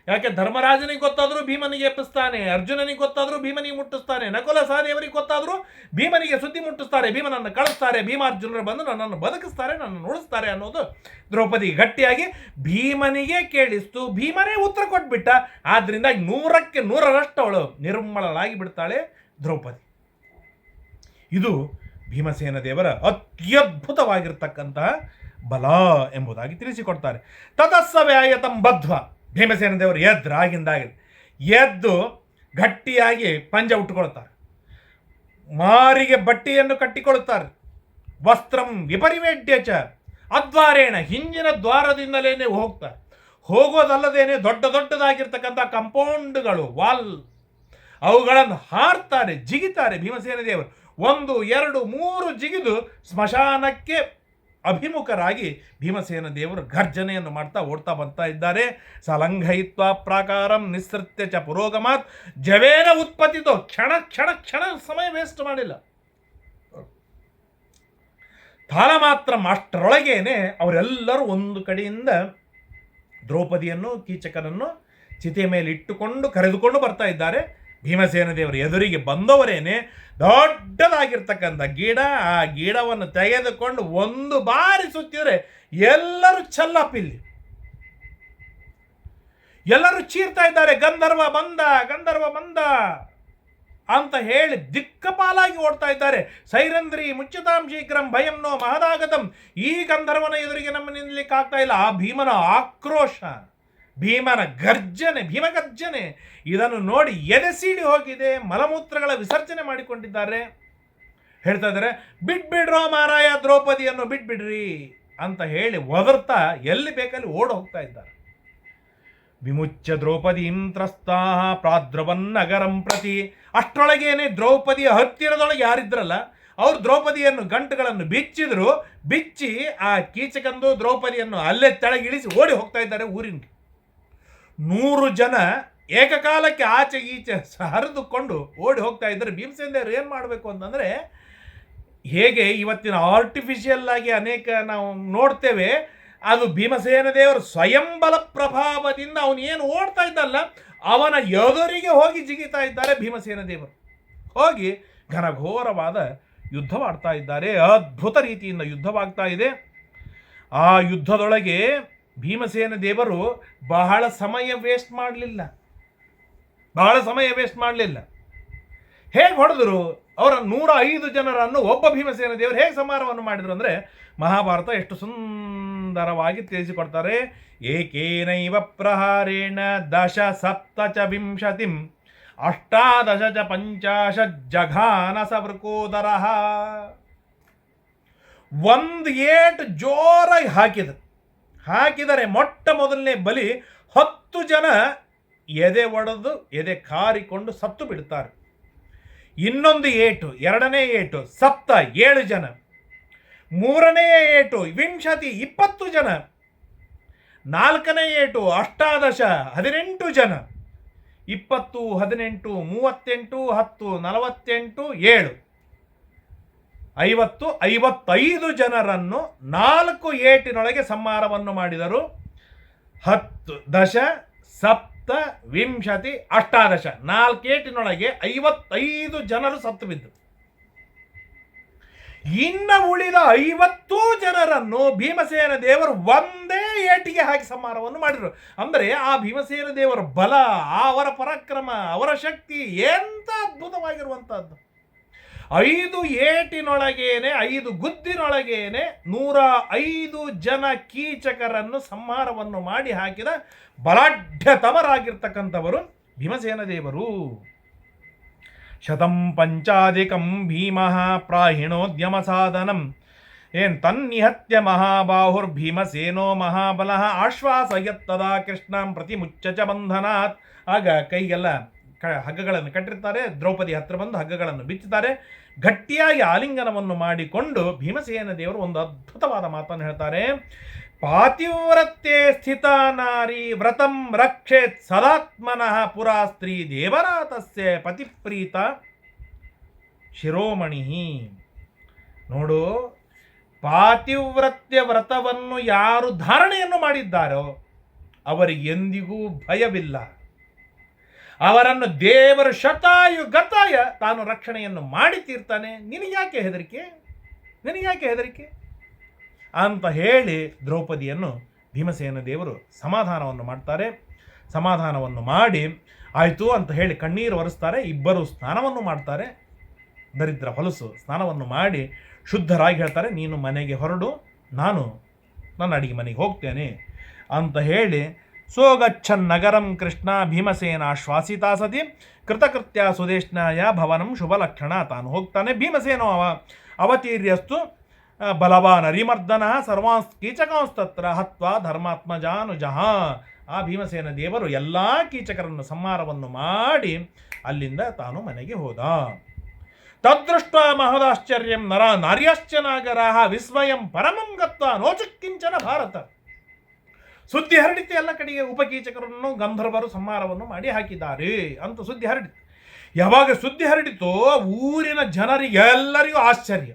ಯಾಕೆ ಧರ್ಮರಾಜನಿಗೆ ಗೊತ್ತಾದರೂ ಭೀಮನಿಗೆ ಎಪ್ಪಿಸ್ತಾನೆ, ಅರ್ಜುನನಿಗೆ ಗೊತ್ತಾದರೂ ಭೀಮನಿಗೆ ಮುಟ್ಟಿಸ್ತಾನೆ ನಕುಲ ಸಹದೇವರಿಗೆ ಗೊತ್ತಾದರೂ ಭೀಮನಿಗೆ ಸುದ್ದಿ ಮುಟ್ಟಿಸ್ತಾರೆ, ಭೀಮನನ್ನು ಕಳಿಸ್ತಾರೆ, ಭೀಮಾರ್ಜುನರು ಬಂದು ನನ್ನನ್ನು ಬದುಕಿಸ್ತಾರೆ, ನನ್ನನ್ನು ಉಳಿಸ್ತಾರೆ ಅನ್ನೋದು ದ್ರೌಪದಿ ಗಟ್ಟಿಯಾಗಿ ಭೀಮನಿಗೆ ಕೇಳಿಸ್ತು. ಭೀಮನೇ ಉತ್ತರ ಕೊಟ್ಬಿಟ್ಟ. ಆದ್ದರಿಂದ ನೂರಕ್ಕೆ ನೂರರಷ್ಟು ಅವಳು ನಿರ್ಮಲಳಾಗಿ ಬಿಡ್ತಾಳೆ ದ್ರೌಪದಿ. ಇದು ಭೀಮಸೇನ ದೇವರ ಅತ್ಯದ್ಭುತವಾಗಿರ್ತಕ್ಕಂತಹ ಬಲ ಎಂಬುದಾಗಿ ತಿಳಿಸಿಕೊಡ್ತಾರೆ. ತತಸ್ಸ ವ್ಯಾಯತಂ ಬದ್ಧ್ವ. ಭೀಮಸೇನ ದೇವರು ಎದ್ರು ಆಗಿಂದಾಗಿದೆ ಎದ್ದು ಗಟ್ಟಿಯಾಗಿ ಪಂಜ ಉಟ್ಟುಕೊಳ್ತಾರೆ ಮಾರಿಗೆ ಬಟ್ಟೆಯನ್ನು ಕಟ್ಟಿಕೊಳ್ಳುತ್ತಾರೆ ವಸ್ತ್ರಂ ವಿಪರಿವೇಡ್ಯ ಚ. ಅದ್ವಾರೇಣ ಹಿಂದಿನ ದ್ವಾರದಿಂದಲೇ ಹೋಗ್ತಾರೆ. ಹೋಗೋದಲ್ಲದೇನೆ ದೊಡ್ಡ ದೊಡ್ಡದಾಗಿರ್ತಕ್ಕಂಥ ಕಂಪೌಂಡ್ಗಳು, ವಾಲ್. ಅವುಗಳನ್ನು ಹಾರ್ತಾರೆ, ಜಿಗಿತಾರೆ ಭೀಮಸೇನ ದೇವರು. ಒಂದು, ಎರಡು, ಮೂರು ಜಿಗಿದು ಸ್ಮಶಾನಕ್ಕೆ ಅಭಿಮುಖರಾಗಿ ಭೀಮಸೇನ ದೇವರು ಗರ್ಜನೆಯನ್ನು ಮಾಡ್ತಾ ಓಡ್ತಾ ಬರ್ತಾ ಇದ್ದಾರೆ. ಸಲಂಘಯಿತ್ವ ಪ್ರಾಕಾರಂ ನಿಸೃತ್ಯ ಚ ಪುರೋಗಮಾತ್. ಜವೇನ ಉತ್ಪತ್ತಿತು ಕ್ಷಣ ಕ್ಷಣ ಕ್ಷಣ ಸಮಯ ವೇಸ್ಟ್ ಮಾಡಿಲ್ಲ. ತಾಳ ಮಾತ್ರ ಅಷ್ಟರೊಳಗೇನೆ ಅವರೆಲ್ಲರೂ ಒಂದು ಕಡೆಯಿಂದ ದ್ರೌಪದಿಯನ್ನು ಕೀಚಕನನ್ನು ಚಿತೆಯ ಮೇಲೆ ಇಟ್ಟುಕೊಂಡು ಕರೆದುಕೊಂಡು ಬರ್ತಾ ಇದ್ದಾರೆ. ಭೀಮಸೇನ ದೇವರ ಎದುರಿಗೆ ಬಂದವರೇನೆ ದೊಡ್ಡದಾಗಿರ್ತಕ್ಕಂಥ ಗಿಡ, ಆ ಗಿಡವನ್ನು ತೆಗೆದುಕೊಂಡು ಒಂದು ಬಾರಿ ಸುತ್ತಿದ್ರೆ ಎಲ್ಲರೂ ಚಲ್ಲಪಿಲ್ಲಿ ಎಲ್ಲರೂ ಚೀರ್ತಾ ಇದ್ದಾರೆ, ಗಂಧರ್ವ ಬಂದ ಗಂಧರ್ವ ಬಂದ ಅಂತ ಹೇಳಿ ದಿಕ್ಕಪಾಲಾಗಿ ಓಡ್ತಾ ಇದ್ದಾರೆ. ಸೈರಂದ್ರಿ ಮುಚ್ಚತಾಂ ಶೀಘ್ರಂ ಭಯಂನೋ ಮಹದಾಗತಂ. ಈ ಗಂಧರ್ವನ ಎದುರಿಗೆ ನಮ್ಮ ನಿಲ್ಲಿಕ್ಕಾಗ್ತಾ ಇಲ್ಲ. ಆ ಭೀಮನ ಆಕ್ರೋಶ. ಭೀಮನ ಗರ್ಜನೆ, ಭೀಮಗರ್ಜನೆ ಇದನ್ನು ನೋಡಿ ಎದೆ ಸೀಡಿ ಹೋಗಿದೆ, ಮಲಮೂತ್ರಗಳ ವಿಸರ್ಜನೆ ಮಾಡಿಕೊಂಡಿದ್ದಾರೆ. ಹೇಳ್ತಾ ಇದ್ದಾರೆ ಬಿಟ್ಬಿಡ್ರೋ ಮಾರಾಯ ದ್ರೌಪದಿಯನ್ನು ಬಿಟ್ಬಿಡ್ರಿ ಅಂತ ಹೇಳಿ ಒದರ್ತಾ ಎಲ್ಲಿ ಬೇಕಲ್ಲಿ ಓಡ್ ಹೋಗ್ತಾ ಇದ್ದಾರೆ. ವಿಮುಚ್ಯ ದ್ರೌಪದೀಂ ತ್ರಸ್ತಾ ಪ್ರಾದ್ರವನ್ನಗರಂ ಪ್ರತಿ. ಅಷ್ಟರೊಳಗೇನೆ ದ್ರೌಪದಿಯ ಹತ್ತಿರದೊಳಗೆ ಯಾರಿದ್ರಲ್ಲ, ಅವ್ರು ದ್ರೌಪದಿಯನ್ನು ಗಂಟುಗಳನ್ನು ಬಿಚ್ಚಿದ್ರು, ಬಿಚ್ಚಿ ಆ ಕೀಚಕಂದು ದ್ರೌಪದಿಯನ್ನು ಅಲ್ಲೇ ತೆಳಗಿಳಿಸಿ ಓಡಿ ಹೋಗ್ತಾ ಇದ್ದಾರೆ ಊರಿನ ನೂರು ಜನ ಏಕಕಾಲಕ್ಕೆ ಆಚೆ ಈಚೆ ಹರಿದುಕೊಂಡು ಓಡಿ ಹೋಗ್ತಾ ಇದ್ದರೆ. ಭೀಮಸೇನ ದೇವರು ಏನು ಮಾಡಬೇಕು ಅಂತಂದರೆ, ಹೇಗೆ ಇವತ್ತಿನ ಆರ್ಟಿಫಿಷಿಯಲ್ ಆಗಿ ಅನೇಕ ನಾವು ನೋಡ್ತೇವೆ, ಅದು ಭೀಮಸೇನ ದೇವರು ಸ್ವಯಂ ಬಲ ಪ್ರಭಾವದಿಂದ ಅವನು ಏನು ಓಡ್ತಾ ಇದ್ದಲ್ಲ, ಅವನ ಎದುರಿಗೆ ಹೋಗಿ ಜಿಗಿತಾ ಇದ್ದಾರೆ ಭೀಮಸೇನ ದೇವರು ಹೋಗಿ ಘನಘೋರವಾದ ಯುದ್ಧವಾಡ್ತಾ ಇದ್ದಾರೆ. ಅದ್ಭುತ ರೀತಿಯಿಂದ ಯುದ್ಧವಾಗ್ತಾ ಇದೆ. ಆ ಯುದ್ಧದೊಳಗೆ ಭೀಮಸೇನ ದೇವರು ಬಹಳ ಸಮಯ ವೇಸ್ಟ್ ಮಾಡಲಿಲ್ಲ. ಬಹಳ ಸಮಯ ವೇಸ್ಟ್ ಮಾಡಲಿಲ್ಲ. ಹೇಗೆ ಹೊಡೆದ್ರು? ಅವರ ನೂರ ಐದು ಜನರನ್ನು ಒಬ್ಬ ಭೀಮಸೇನ ದೇವರು ಹೇಗೆ ಸಮಾರವನ್ನು ಮಾಡಿದರು ಅಂದರೆ ಮಹಾಭಾರತ ಎಷ್ಟು ಸುಂದರವಾಗಿ ತಿಳಿಸಿಕೊಡ್ತಾರೆ. ಏಕೇನೈವ ಪ್ರಹಾರೇಣ ದಶ ಸಪ್ತ ಚ ವಿಂಶತಿಂ ಅಷ್ಟಾದಶ ಚ ಪಂಚಾಶ ಜಘಾನ ಸ ವೃಕೋದರ. ಒಂದು ಏಟ್ ಜೋರಾಗಿ ಹಾಕಿದರು. ಹಾಕಿದರೆ ಮೊಟ್ಟ ಮೊದಲನೇ ಬಲಿ ಹತ್ತು ಜನ ಎದೆ ಒಡೆದು, ಎದೆ ಕಾರಿಕೊಂಡು ಸತ್ತು ಬಿಡ್ತಾರೆ. ಇನ್ನೊಂದು ಏಟು, ಎರಡನೇ ಏಟು, ಸಪ್ತ, ಏಳು ಜನ. ಮೂರನೇ ಏಟು, ವಿಂಶತಿ, ಇಪ್ಪತ್ತು ಜನ. ನಾಲ್ಕನೇ ಏಟು, ಅಷ್ಟಾದಶ, ಹದಿನೆಂಟು ಜನ. ಇಪ್ಪತ್ತು, ಹದಿನೆಂಟು, ಮೂವತ್ತೆಂಟು, ಹತ್ತು, ನಲವತ್ತೆಂಟು, ಏಳು. ಐವತ್ತು, ಐವತ್ತೈದು ಜನರನ್ನು ನಾಲ್ಕು ಏಟಿನೊಳಗೆ ಸಂಹಾರವನ್ನು ಮಾಡಿದರು. ಹತ್ತು ದಶ, ಸಪ್ತ, ವಿಂಶತಿ, ಅಷ್ಟಾದಶ. ನಾಲ್ಕೇಟಿನೊಳಗೆ ಐವತ್ತೈದು ಜನರು ಸತ್ತು ಬಿದ್ದರು. ಇನ್ನ ಉಳಿದ ಐವತ್ತು ಜನರನ್ನು ಭೀಮಸೇನ ದೇವರು ಒಂದೇ ಏಟಿಗೆ ಹಾಕಿ ಸಂಹಾರವನ್ನು ಮಾಡಿದರು. ಅಂದರೆ ಆ ಭೀಮಸೇನ ದೇವರ ಬಲ ಅವರ ಪರಾಕ್ರಮ, ಅವರ ಶಕ್ತಿ ಎಂತ ಅದ್ಭುತವಾಗಿರುವಂತಹದ್ದು ಐದು ಏಟಿನೊಳಗೇನೆ, ಐದು ಗುದ್ದಿನೊಳಗೇನೆ ನೂರ ಐದು ಜನ ಕೀಚಕರನ್ನು ಸಂಹಾರವನ್ನು ಮಾಡಿ ಹಾಕಿದ ಬಲಾಢ್ಯತಮರಾಗಿರ್ತಕ್ಕಂಥವರು ಭೀಮಸೇನ ದೇವರು. ಶತಂ ಪಂಚಾಧಿಕಂ ಭೀಮಃ ಪ್ರಾಹಿಣೋದ್ಯಮ ಸಾಧನಂ ಏನ್ ತನ್ನಿಹತ್ಯ ಮಹಾಬಾಹುರ್ಭೀಮಸೇನೋ ಮಹಾಬಲಃ ಆಶ್ವಾಸಯತ್ತದಾ ಕೃಷ್ಣಂ ಪ್ರತಿ ಮುಚ್ಚಚ ಬಂಧನಾತ್. ಆಗ ಕೈಗೆಲ್ಲ ಕ ಹಗ್ಗಗಳನ್ನು ಕಟ್ಟಿರ್ತಾರೆ, ದ್ರೌಪದಿ ಹತ್ರ ಬಂದು ಹಗ್ಗಗಳನ್ನು ಬಿಚ್ಚುತ್ತಾರೆ. ಗಟ್ಟಿಯಾಗಿ ಆಲಿಂಗನವನ್ನು ಮಾಡಿಕೊಂಡು ಭೀಮಸೇನ ದೇವರು ಒಂದು ಅದ್ಭುತವಾದ ಮಾತನ್ನು ಹೇಳ್ತಾರೆ. ಪಾತಿವ್ರತ್ಯೆ ಸ್ಥಿತ ನಾರಿ ವ್ರತಂ ರಕ್ಷೇತ್ ಸದಾತ್ಮನಃ ಪುರಾ ಸ್ತ್ರೀ ದೇವರಾತಸ್ಯ ಪತಿಪ್ರೀತ ಶಿರೋಮಣಿ. ನೋಡು, ಪಾತಿವ್ರತ್ಯ ವ್ರತವನ್ನು ಯಾರು ಧಾರಣೆಯನ್ನು ಮಾಡಿದ್ದಾರೋ ಅವರಿಗೆ ಎಂದಿಗೂ ಭಯವಿಲ್ಲ. ಅವರನ್ನು ದೇವರು ಶತಾಯು ಗತಾಯ ತಾನು ರಕ್ಷಣೆಯನ್ನು ಮಾಡಿ ತೀರ್ತಾನೆ. ನಿನಗ್ಯಾಕೆ ಹೆದರಿಕೆ? ನಿನಗ್ಯಾಕೆ ಹೆದರಿಕೆ? ಅಂತ ಹೇಳಿ ದ್ರೌಪದಿಯನ್ನು ಭೀಮಸೇನ ದೇವರು ಸಮಾಧಾನವನ್ನು ಮಾಡ್ತಾರೆ. ಸಮಾಧಾನವನ್ನು ಮಾಡಿ ಆಯಿತು ಅಂತ ಹೇಳಿ ಕಣ್ಣೀರು ಒರೆಸ್ತಾರೆ. ಇಬ್ಬರು ಸ್ನಾನವನ್ನು ಮಾಡ್ತಾರೆ. ದರಿದ್ರ ಹೊಲಸು ಸ್ನಾನವನ್ನು ಮಾಡಿ ಶುದ್ಧರಾಗಿ ಹೇಳ್ತಾರೆ, ನೀನು ಮನೆಗೆ ಹೊರಡು, ನಾನು ನನ್ನ ಅಡಿಗೆ ಮನೆಗೆ ಹೋಗ್ತೇನೆ ಅಂತ ಹೇಳಿ ಸೋಗಚ್ಚನ್ ನಗರಂ ಕೃಷ್ಣ ಭೀಮಸೇನ ಶ್ವಾಸಿತಾ ಸತಿ. ಕೃತಕೃತ್ಯ ಸುದೇಶ್ನಾಯ ಭವನಂ ಶುಭಲಕ್ಷಣ ತಾನು ಹೋಗ್ತಾನೆ ಭೀಮಸೇನೋ ಅವ. ಅವತೀರ್ಯಸ್ತು ಬಲವಾನ್ ಅರಿಮರ್ದನ ಸರ್ವಾಂಸ್ ಕೀಚಕಾಂಸ್ತತ್ರ ಹತ್ವ ಧರ್ಮಾತ್ಮಜಾನುಜಃ ಆ ಭೀಮಸೇನ ದೇವರು ಎಲ್ಲ ಕೀಚಕರನ್ನು ಸಂಹಾರವನ್ನು ಮಾಡಿ ಅಲ್ಲಿಂದ ತಾನು ಮನೆಗೆ ಹೋದ. ತದೃಷ್ಟ ಮಹದಾಶ್ಚರ್ಯಂ ನರ ನಾರ್ಯಾಶ್ಚ ನಾಗರಾಹ ವಿಸ್ಮಯಂ ಪರಮಂ ಗತ್ವ ನೋಚಕ್ಕಿಂಚನ ಭಾರತ. ಸುದ್ದಿ ಹರಡಿತು, ಎಲ್ಲ ಕಡೆಗೆ ಉಪಕೀಚಕರನ್ನು, ಗಂಧರ್ವರು ಸಂಹಾರವನ್ನು ಮಾಡಿ ಹಾಕಿದ್ದಾರೆ ಅಂತ ಸುದ್ದಿ ಹರಡಿತು. ಯಾವಾಗ ಸುದ್ದಿ ಹರಡಿತೋ, ಊರಿನ ಜನರಿಗೆ ಎಲ್ಲರಿಗೂ ಆಶ್ಚರ್ಯ.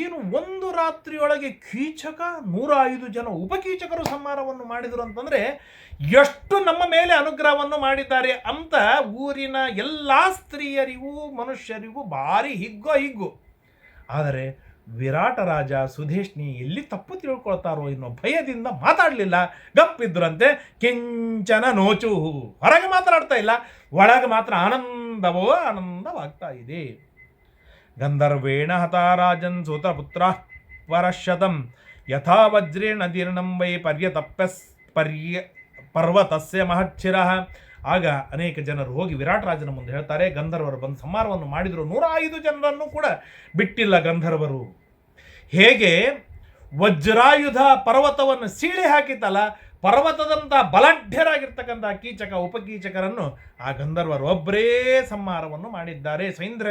ಏನು ಒಂದು ರಾತ್ರಿಯೊಳಗೆ ಕೀಚಕ ನೂರ ಐದು ಜನ ಉಪಕೀಚಕರು ಸಂಹಾರವನ್ನು ಮಾಡಿದರು ಅಂತಂದರೆ, ಎಷ್ಟು ನಮ್ಮ ಮೇಲೆ ಅನುಗ್ರಹವನ್ನು ಮಾಡಿದ್ದಾರೆ ಅಂತ ಊರಿನ ಎಲ್ಲ ಸ್ತ್ರೀಯರಿಗೂ, ಮನುಷ್ಯರಿಗೂ ಭಾರಿ ಹಿಗ್ಗೋ ಹಿಗ್ಗು. ಆದರೆ ವಿರಾಟ ರಾಜ ಸುಧೇಶ್ನಿ ಎಲ್ಲಿ ತಪ್ಪು ತಿಳ್ಕೊಳ್ತಾರೋ ಎನ್ನುವ ಭಯದಿಂದ ಮಾತಾಡಲಿಲ್ಲ. ಗಪ್ಪಿದ್ರಂತೆ, ಕಿಂಚನ ನೋಚು. ಹೊರಗೆ ಮಾತನಾಡ್ತಾ ಇಲ್ಲ. ಒಳಗೆ ಮಾತ್ರ ಆನಂದವೋ ಆನಂದವಾಗ್ತಾ ಇದೆ. ಗಂಧರ್ವೇಣ ಹತಾರಾಜನ್ ಸೂತಪುತ್ರ ಪರಶತಂ ಯಥಾ ವಜ್ರೇಣ ದೀರ್ಣಂ ವೈ ಪರ್ಯತಪ್ಯ ಪರ್ಯ ಪರ್ವತಸ್ಯ ಮಹಚ್ಚಿರ. ಆಗ ಅನೇಕ ಜನರು ಹೋಗಿ ವಿರಾಟ್ ರಾಜನ ಮುಂದೆ ಹೇಳ್ತಾರೆ, ಗಂಧರ್ವರು ಬಂದು ಸಂಹಾರವನ್ನು ಮಾಡಿದರು. ನೂರ ಐದು ಜನರನ್ನು ಕೂಡ ಬಿಟ್ಟಿಲ್ಲ ಗಂಧರ್ವರು. ಹೇಗೆ? ವಜ್ರಾಯುಧ ಪರ್ವತವನ್ನು ಸೀಳಿ ಹಾಕಿತಲ್ಲ, ಪರ್ವತದಂಥ ಬಲಾಢ್ಯರಾಗಿರ್ತಕ್ಕಂಥ ಕೀಚಕ, ಉಪಕೀಚಕರನ್ನು ಆ ಗಂಧರ್ವರು ಒಬ್ಬರೇ ಸಂಹಾರವನ್ನು ಮಾಡಿದ್ದಾರೆ. ಸೈಂದ್ರ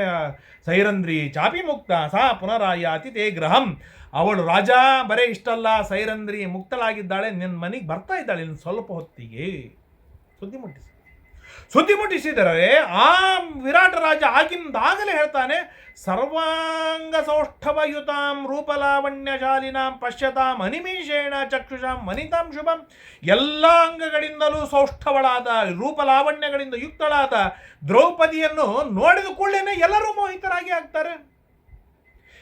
ಸೈರಂದ್ರಿ ಚಾಪಿ ಮುಕ್ತ, ಸಾ ಪುನರಾಯಾತಿ ತೇ ಗ್ರಹಂ ಅವಳು ರಾಜ, ಬರೇ ಇಷ್ಟಲ್ಲ ಸೈರಂದ್ರಿ ಮುಕ್ತಳಾಗಿದ್ದಾಳೆ ನಿನ್ನ ಮನೆಗೆ ಬರ್ತಾ ಇದ್ದಾಳೆ, ಇನ್ನು ಸ್ವಲ್ಪ ಹೊತ್ತಿಗೆ. ಸುದ್ದಿ ಮುಟ್ಟಿಸಿ. ಸುದ್ದಿ ಮುಟ್ಟಿಸಿದರೆ ಆ ವಿರಾಟ ರಾಜ ಆಗಿಂದಾಗಲೇ ಹೇಳ್ತಾನೆ ಸರ್ವಾಂಗ ಸೌಷ್ಠವಯುತಾಂ ರೂಪಲಾವಣ್ಯಶಾಲಿನಾಂ ಪಶ್ಯತಾಂ ಅನಿಮೇಷೇಣ ಚಕ್ಷುಷಾಂ ಮನಿತಾಂ ಶುಭಂ. ಎಲ್ಲ ಅಂಗಗಳಿಂದಲೂ ಸೌಷ್ಠವಳಾದ, ರೂಪಲಾವಣ್ಯಗಳಿಂದ ಯುಕ್ತಳಾದ ದ್ರೌಪದಿಯನ್ನು ನೋಡಿದ ಕೂಡಲೇ ಎಲ್ಲರೂ ಮೋಹಿತರಾಗಿ ಆಗ್ತಾರೆ.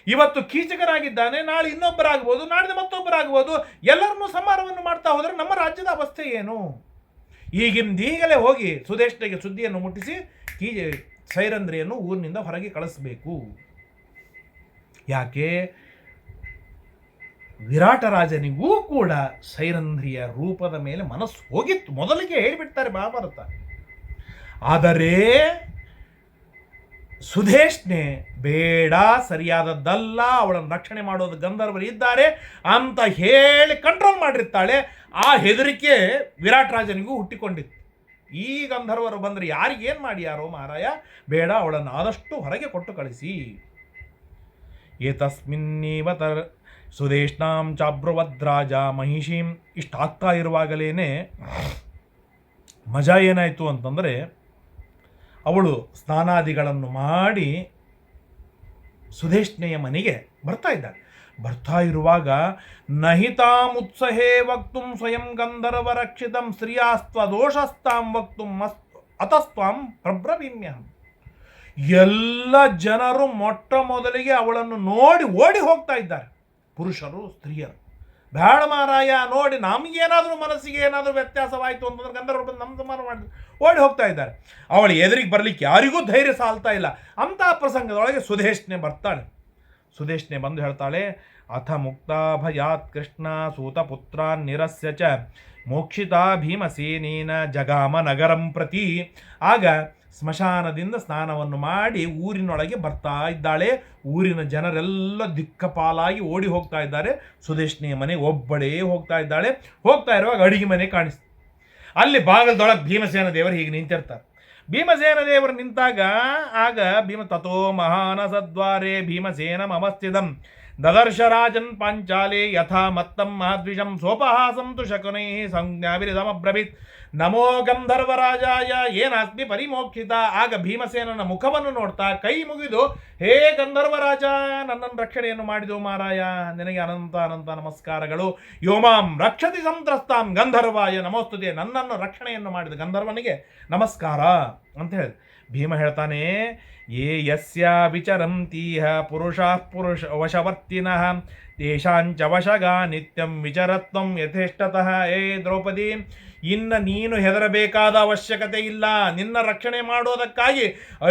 ಇವತ್ತು ಕೀಚಕರಾಗಿದ್ದಾನೆ, ನಾಳೆ ಇನ್ನೊಬ್ಬರಾಗ್ಬೋದು ನಾಡಿದ ಮತ್ತೊಬ್ಬರಾಗ್ಬೋದು, ಎಲ್ಲರನ್ನೂ ಸಮಾರವನ್ನು ಮಾಡ್ತಾ ಹೋದರೆ ನಮ್ಮ ರಾಜ್ಯದ ಅವಸ್ಥೆ ಏನು? ಈಗಿಂದೀಗಲೇ ಹೋಗಿ ಸುದೇಶ್ನಿಗೆ ಸುದ್ದಿಯನ್ನು ಮುಟ್ಟಿಸಿ ಕೀ ಸೈರಂದ್ರಿಯನ್ನು ಊರಿನಿಂದ ಹೊರಗೆ ಕಳಿಸಬೇಕು. ಯಾಕೆ? ವಿರಾಟರಾಜನಿಗೂ ಕೂಡ ಸೈರಂಧ್ರಿಯ ರೂಪದ ಮೇಲೆ ಮನಸ್ಸು ಹೋಗಿತ್ತು. ಮೊದಲಿಗೆ ಹೇಳಿಬಿಡ್ತಾರೆ ಮಹಾಭಾರತ. ಆದರೆ ಸುಧೇಶ್ನೆ ಬೇಡ, ಸರಿಯಾದದ್ದಲ್ಲ, ಅವಳನ್ನು ರಕ್ಷಣೆ ಮಾಡೋದು ಗಂಧರ್ವರು ಇದ್ದಾರೆ ಅಂತ ಹೇಳಿ ಕಂಟ್ರೋಲ್ ಮಾಡಿರ್ತಾಳೆ. ಆ ಹೆದರಿಕೆ ವಿರಾಟ್ ರಾಜನಿಗೂ ಹುಟ್ಟಿಕೊಂಡಿತ್ತು. ಈ ಗಂಧರ್ವರು ಬಂದರೆ ಯಾರಿಗೇನು ಮಾಡ್ಯಾರೋ ಮಹಾರಾಯ ಬೇಡ, ಅವಳನ್ನು ಆದಷ್ಟು ಹೊರಗೆ ಕೊಟ್ಟು ಕಳಿಸಿ. ಏತಸ್ಮಿನ್ನೀವ ತರ ಸುದೇಶ್ನಾಂ ಚಾಬ್ರವದ್ರಾಜ ಮಹಿಷೀಂ. ಇಷ್ಟಾಗ್ತಾ ಇರುವಾಗಲೇ ಮಜಾ ಏನಾಯಿತು ಅಂತಂದರೆ ಅವಳು ಸ್ನಾನಾದಿಗಳನ್ನು ಮಾಡಿ ಸುಧೇಷ್ಣೆಯ ಮನೆಗೆ ಬರ್ತಾ ಇದ್ದಾಳೆ. ಬರ್ತಾ ಇರುವಾಗ ನಹಿತಾಮುತ್ಸಹೇ ವಕ್ತು ಸ್ವಯಂ ಗಂಧರ್ವ ರಕ್ಷಿತಂ ಸ್ತ್ರೀಯಾಸ್ತ್ವ ದೋಷಸ್ತಾಂ ವಕ್ತು ಮಸ್ ಅತಸ್ತ್ವಾಂ ಎಲ್ಲ ಜನರು ಮೊಟ್ಟ ಮೊದಲಿಗೆ ಅವಳನ್ನು ನೋಡಿ ಓಡಿ ಹೋಗ್ತಾ ಇದ್ದಾರೆ. ಪುರುಷರು, ಸ್ತ್ರೀಯರು. ಬೇಡ ಮಾರಾಯ, ನೋಡಿ ನಮಗೇನಾದರೂ ಮನಸ್ಸಿಗೆ ಏನಾದರೂ ವ್ಯತ್ಯಾಸವಾಯಿತು ಅಂತಂದ್ರೆ ಗಂಧರ್ವರು ಬಂದು ನಮ್ಮ ಸಮಾನ ಮಾಡಿ ಓಡಿ ಹೋಗ್ತಾ ಇದ್ದಾರೆ. ಅವಳು ಎದುರಿಗೆ ಬರಲಿಕ್ಕೆ ಯಾರಿಗೂ ಧೈರ್ಯ ಸಾಲ್ತಾ ಇಲ್ಲ. ಅಂತಹ ಪ್ರಸಂಗದೊಳಗೆ ಸುಧೇಶ್ನೆ ಬರ್ತಾಳೆ. ಸುಧೇಶ್ನೆ ಬಂದು ಹೇಳ್ತಾಳೆ, ಅಥ ಮುಕ್ತಾಭಯಾತ್ ಕೃಷ್ಣ ಸೂತಪುತ್ರ ನಿರಸ್ಯ ಚ ಮೋಕ್ಷಿತಾ ಭೀಮಸೇನೇನ ಜಗಾಮ ನಗರಂ ಪ್ರತಿ. ಆಗ ಸ್ಮಶಾನದಿಂದ ಸ್ನಾನವನ್ನು ಮಾಡಿ ಊರಿನೊಳಗೆ ಬರ್ತಾ ಇದ್ದಾಳೆ. ಊರಿನ ಜನರೆಲ್ಲ ದಿಕ್ಕಪಾಲಾಗಿ ಓಡಿ ಹೋಗ್ತಾ ಇದ್ದಾರೆ. ಸುದೇಶ್ನಿಯ ಮನೆ ಒಬ್ಬಳೇ ಹೋಗ್ತಾ ಇದ್ದಾಳೆ. ಹೋಗ್ತಾ ಇರುವಾಗ ಅಡಿಗೆ ಮನೆ ಕಾಣಿಸ್ತು. ಅಲ್ಲಿ ಬಾಗಲದೊಳಗೆ ಭೀಮಸೇನ ದೇವರು ಹೀಗೆ ನಿಂತಿರ್ತಾರೆ. ಭೀಮಸೇನ ದೇವರು ನಿಂತಾಗ ಆಗ ಭೀಮ ತಥೋ ಮಹಾನ ಸದ್ವಾರೆ ಭೀಮಸೇನ ಮಮಸ್ಥಿತಂ. ದದರ್ಶ ರಾಜನ್ ಪಾಂಚಾಲೆ ಯಥಾ ಮತ್ತಂ ಮಹದ್ವಿಷಂ ಸೋಪಹಾಸಂ ತು ಶಕುನೈ ನಮೋ ಗಂಧರ್ವರಾಜಾಯ ಏನಾಸ್ಮಿ ಪರಿಮೋಕ್ಷಿತ? ಆಗ ಭೀಮಸೇನನ ಮುಖವನ್ನು ನೋಡ್ತಾ ಕೈ ಮುಗಿದು, ಹೇ ಗಂಧರ್ವರಾಜ, ನನ್ನನ್ನು ರಕ್ಷಣೆಯನ್ನು ಮಾಡಿದು ಮಾರಾಯ, ನಿನಗೆ ಅನಂತ ಅನಂತ ನಮಸ್ಕಾರಗಳು. ಯೋಮಾಂ ರಕ್ಷತಿ ಸಂತ್ರಸ್ತಾಂ ಗಂಧರ್ವಾಯ ನಮೋಸ್ತುತೆ, ನನ್ನನ್ನು ರಕ್ಷಣೆಯನ್ನು ಮಾಡಿದ ಗಂಧರ್ವನಿಗೆ ನಮಸ್ಕಾರ ಅಂತ ಹೇಳಿ ಭೀಮ ಹೇಳ್ತಾನೆ ಯೇ ಯಸ್ಯ ವಿಚರಂತೀಹ ಪುರುಷಾಃ ಪುರುಷ ವಶವರ್ತಿನಃ ದೇಶಾಂಚ ವಶಗ ನಿತ್ಯಂ ವಿಚರತ್ವಂ ಯಥೇಷ್ಟತಃ. ಏ ದ್ರೌಪದಿ, ಇನ್ನು ನೀನು ಹೆದರಬೇಕಾದ ಅವಶ್ಯಕತೆ ಇಲ್ಲ. ನಿನ್ನ ರಕ್ಷಣೆ ಮಾಡೋದಕ್ಕಾಗಿ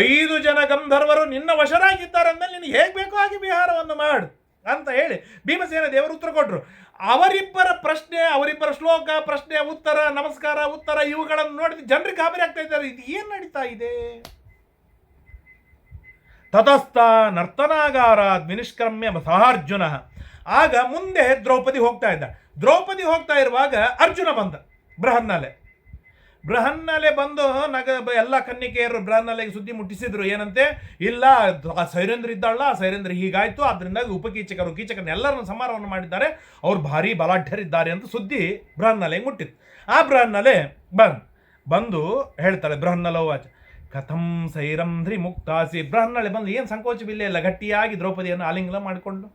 ಐದು ಜನ ಗಂಧರ್ವರು ನಿನ್ನ ವಶರಾಗಿದ್ದಾರೆ ಅಂದರೆ ನಿನಗೆ ಹೇಗೆ ಬೇಕೋ ಹಾಗೆ ವಿಹಾರವನ್ನು ಮಾಡು. ಅಂತ ಹೇಳಿ ಭೀಮಸೇನ ದೇವರು ಉತ್ತರ ಕೊಟ್ಟರು ಅವರಿಬ್ಬರ ಪ್ರಶ್ನೆ, ಅವರಿಬ್ಬರ ಶ್ಲೋಕ, ಪ್ರಶ್ನೆ, ಉತ್ತರ, ನಮಸ್ಕಾರ, ಉತ್ತರ ಇವುಗಳನ್ನು ನೋಡಿದ ಜನರಿಗೆ ಗಾಬರಿ ಆಗ್ತಾ ಇದ್ದಾರೆ. ಇದು ಏನು ನಡೀತಾ ಇದೆ? ತತಸ್ಥ ನರ್ತನಾಗಾರಾದ್ ವಿನಿಷ್ಕ್ರಮ್ಯ ಸಹಾರ್ಜುನ. ಆಗ ಮುಂದೆ ದ್ರೌಪದಿ ಹೋಗ್ತಾ ಇದ್ದ. ದ್ರೌಪದಿ ಹೋಗ್ತಾ ಇರುವಾಗ ಅರ್ಜುನ ಬಂದ ಬೃಹನ್ನಲೆ. ಬೃಹನ್ನಲೆ ಬಂದು ನಗ ಎಲ್ಲ ಕನ್ನಿಕೆಯರು ಬೃಹನ್ನಲೆಗೆ ಸುದ್ದಿ ಮುಟ್ಟಿಸಿದ್ರು. ಏನಂತೆ? ಇಲ್ಲ ಸೈರೇಂದ್ರ ಇದ್ದಾಳ ಸೈರೇಂದ್ರ ಹೀಗಾಯ್ತು. ಅದರಿಂದಾಗಿ ಉಪಕೀಚಕರು ಕೀಚಕರನ್ನ ಎಲ್ಲರನ್ನು ಸಮಾರವನ್ನು ಮಾಡಿದ್ದಾರೆ. ಅವ್ರು ಭಾರಿ ಬಲಾಢ್ಯರಿದ್ದಾರೆ ಅಂತ ಸುದ್ದಿ ಬೃಹನ್ನಲೆಗೆ ಮುಟ್ಟಿತ್ತು. ಆ ಬೃಹನ್ನಲೆ ಬಂದ್ ಬಂದು ಹೇಳ್ತಾಳೆ ಬೃಹನ್ನಲ ವಾಚ ಕಥಂ ಸೈರಂಧ್ರಿ ಮುಕ್ತಾಸಿ. ಬೃಹನ್ನಳೆ ಬಂದು ಏನು ಸಂಕೋಚವಿಲ್ಲ ಇಲ್ಲ. ಗಟ್ಟಿಯಾಗಿ ದ್ರೌಪದಿಯನ್ನು ಆಲಿಂಗನ ಮಾಡಿಕೊಂಡು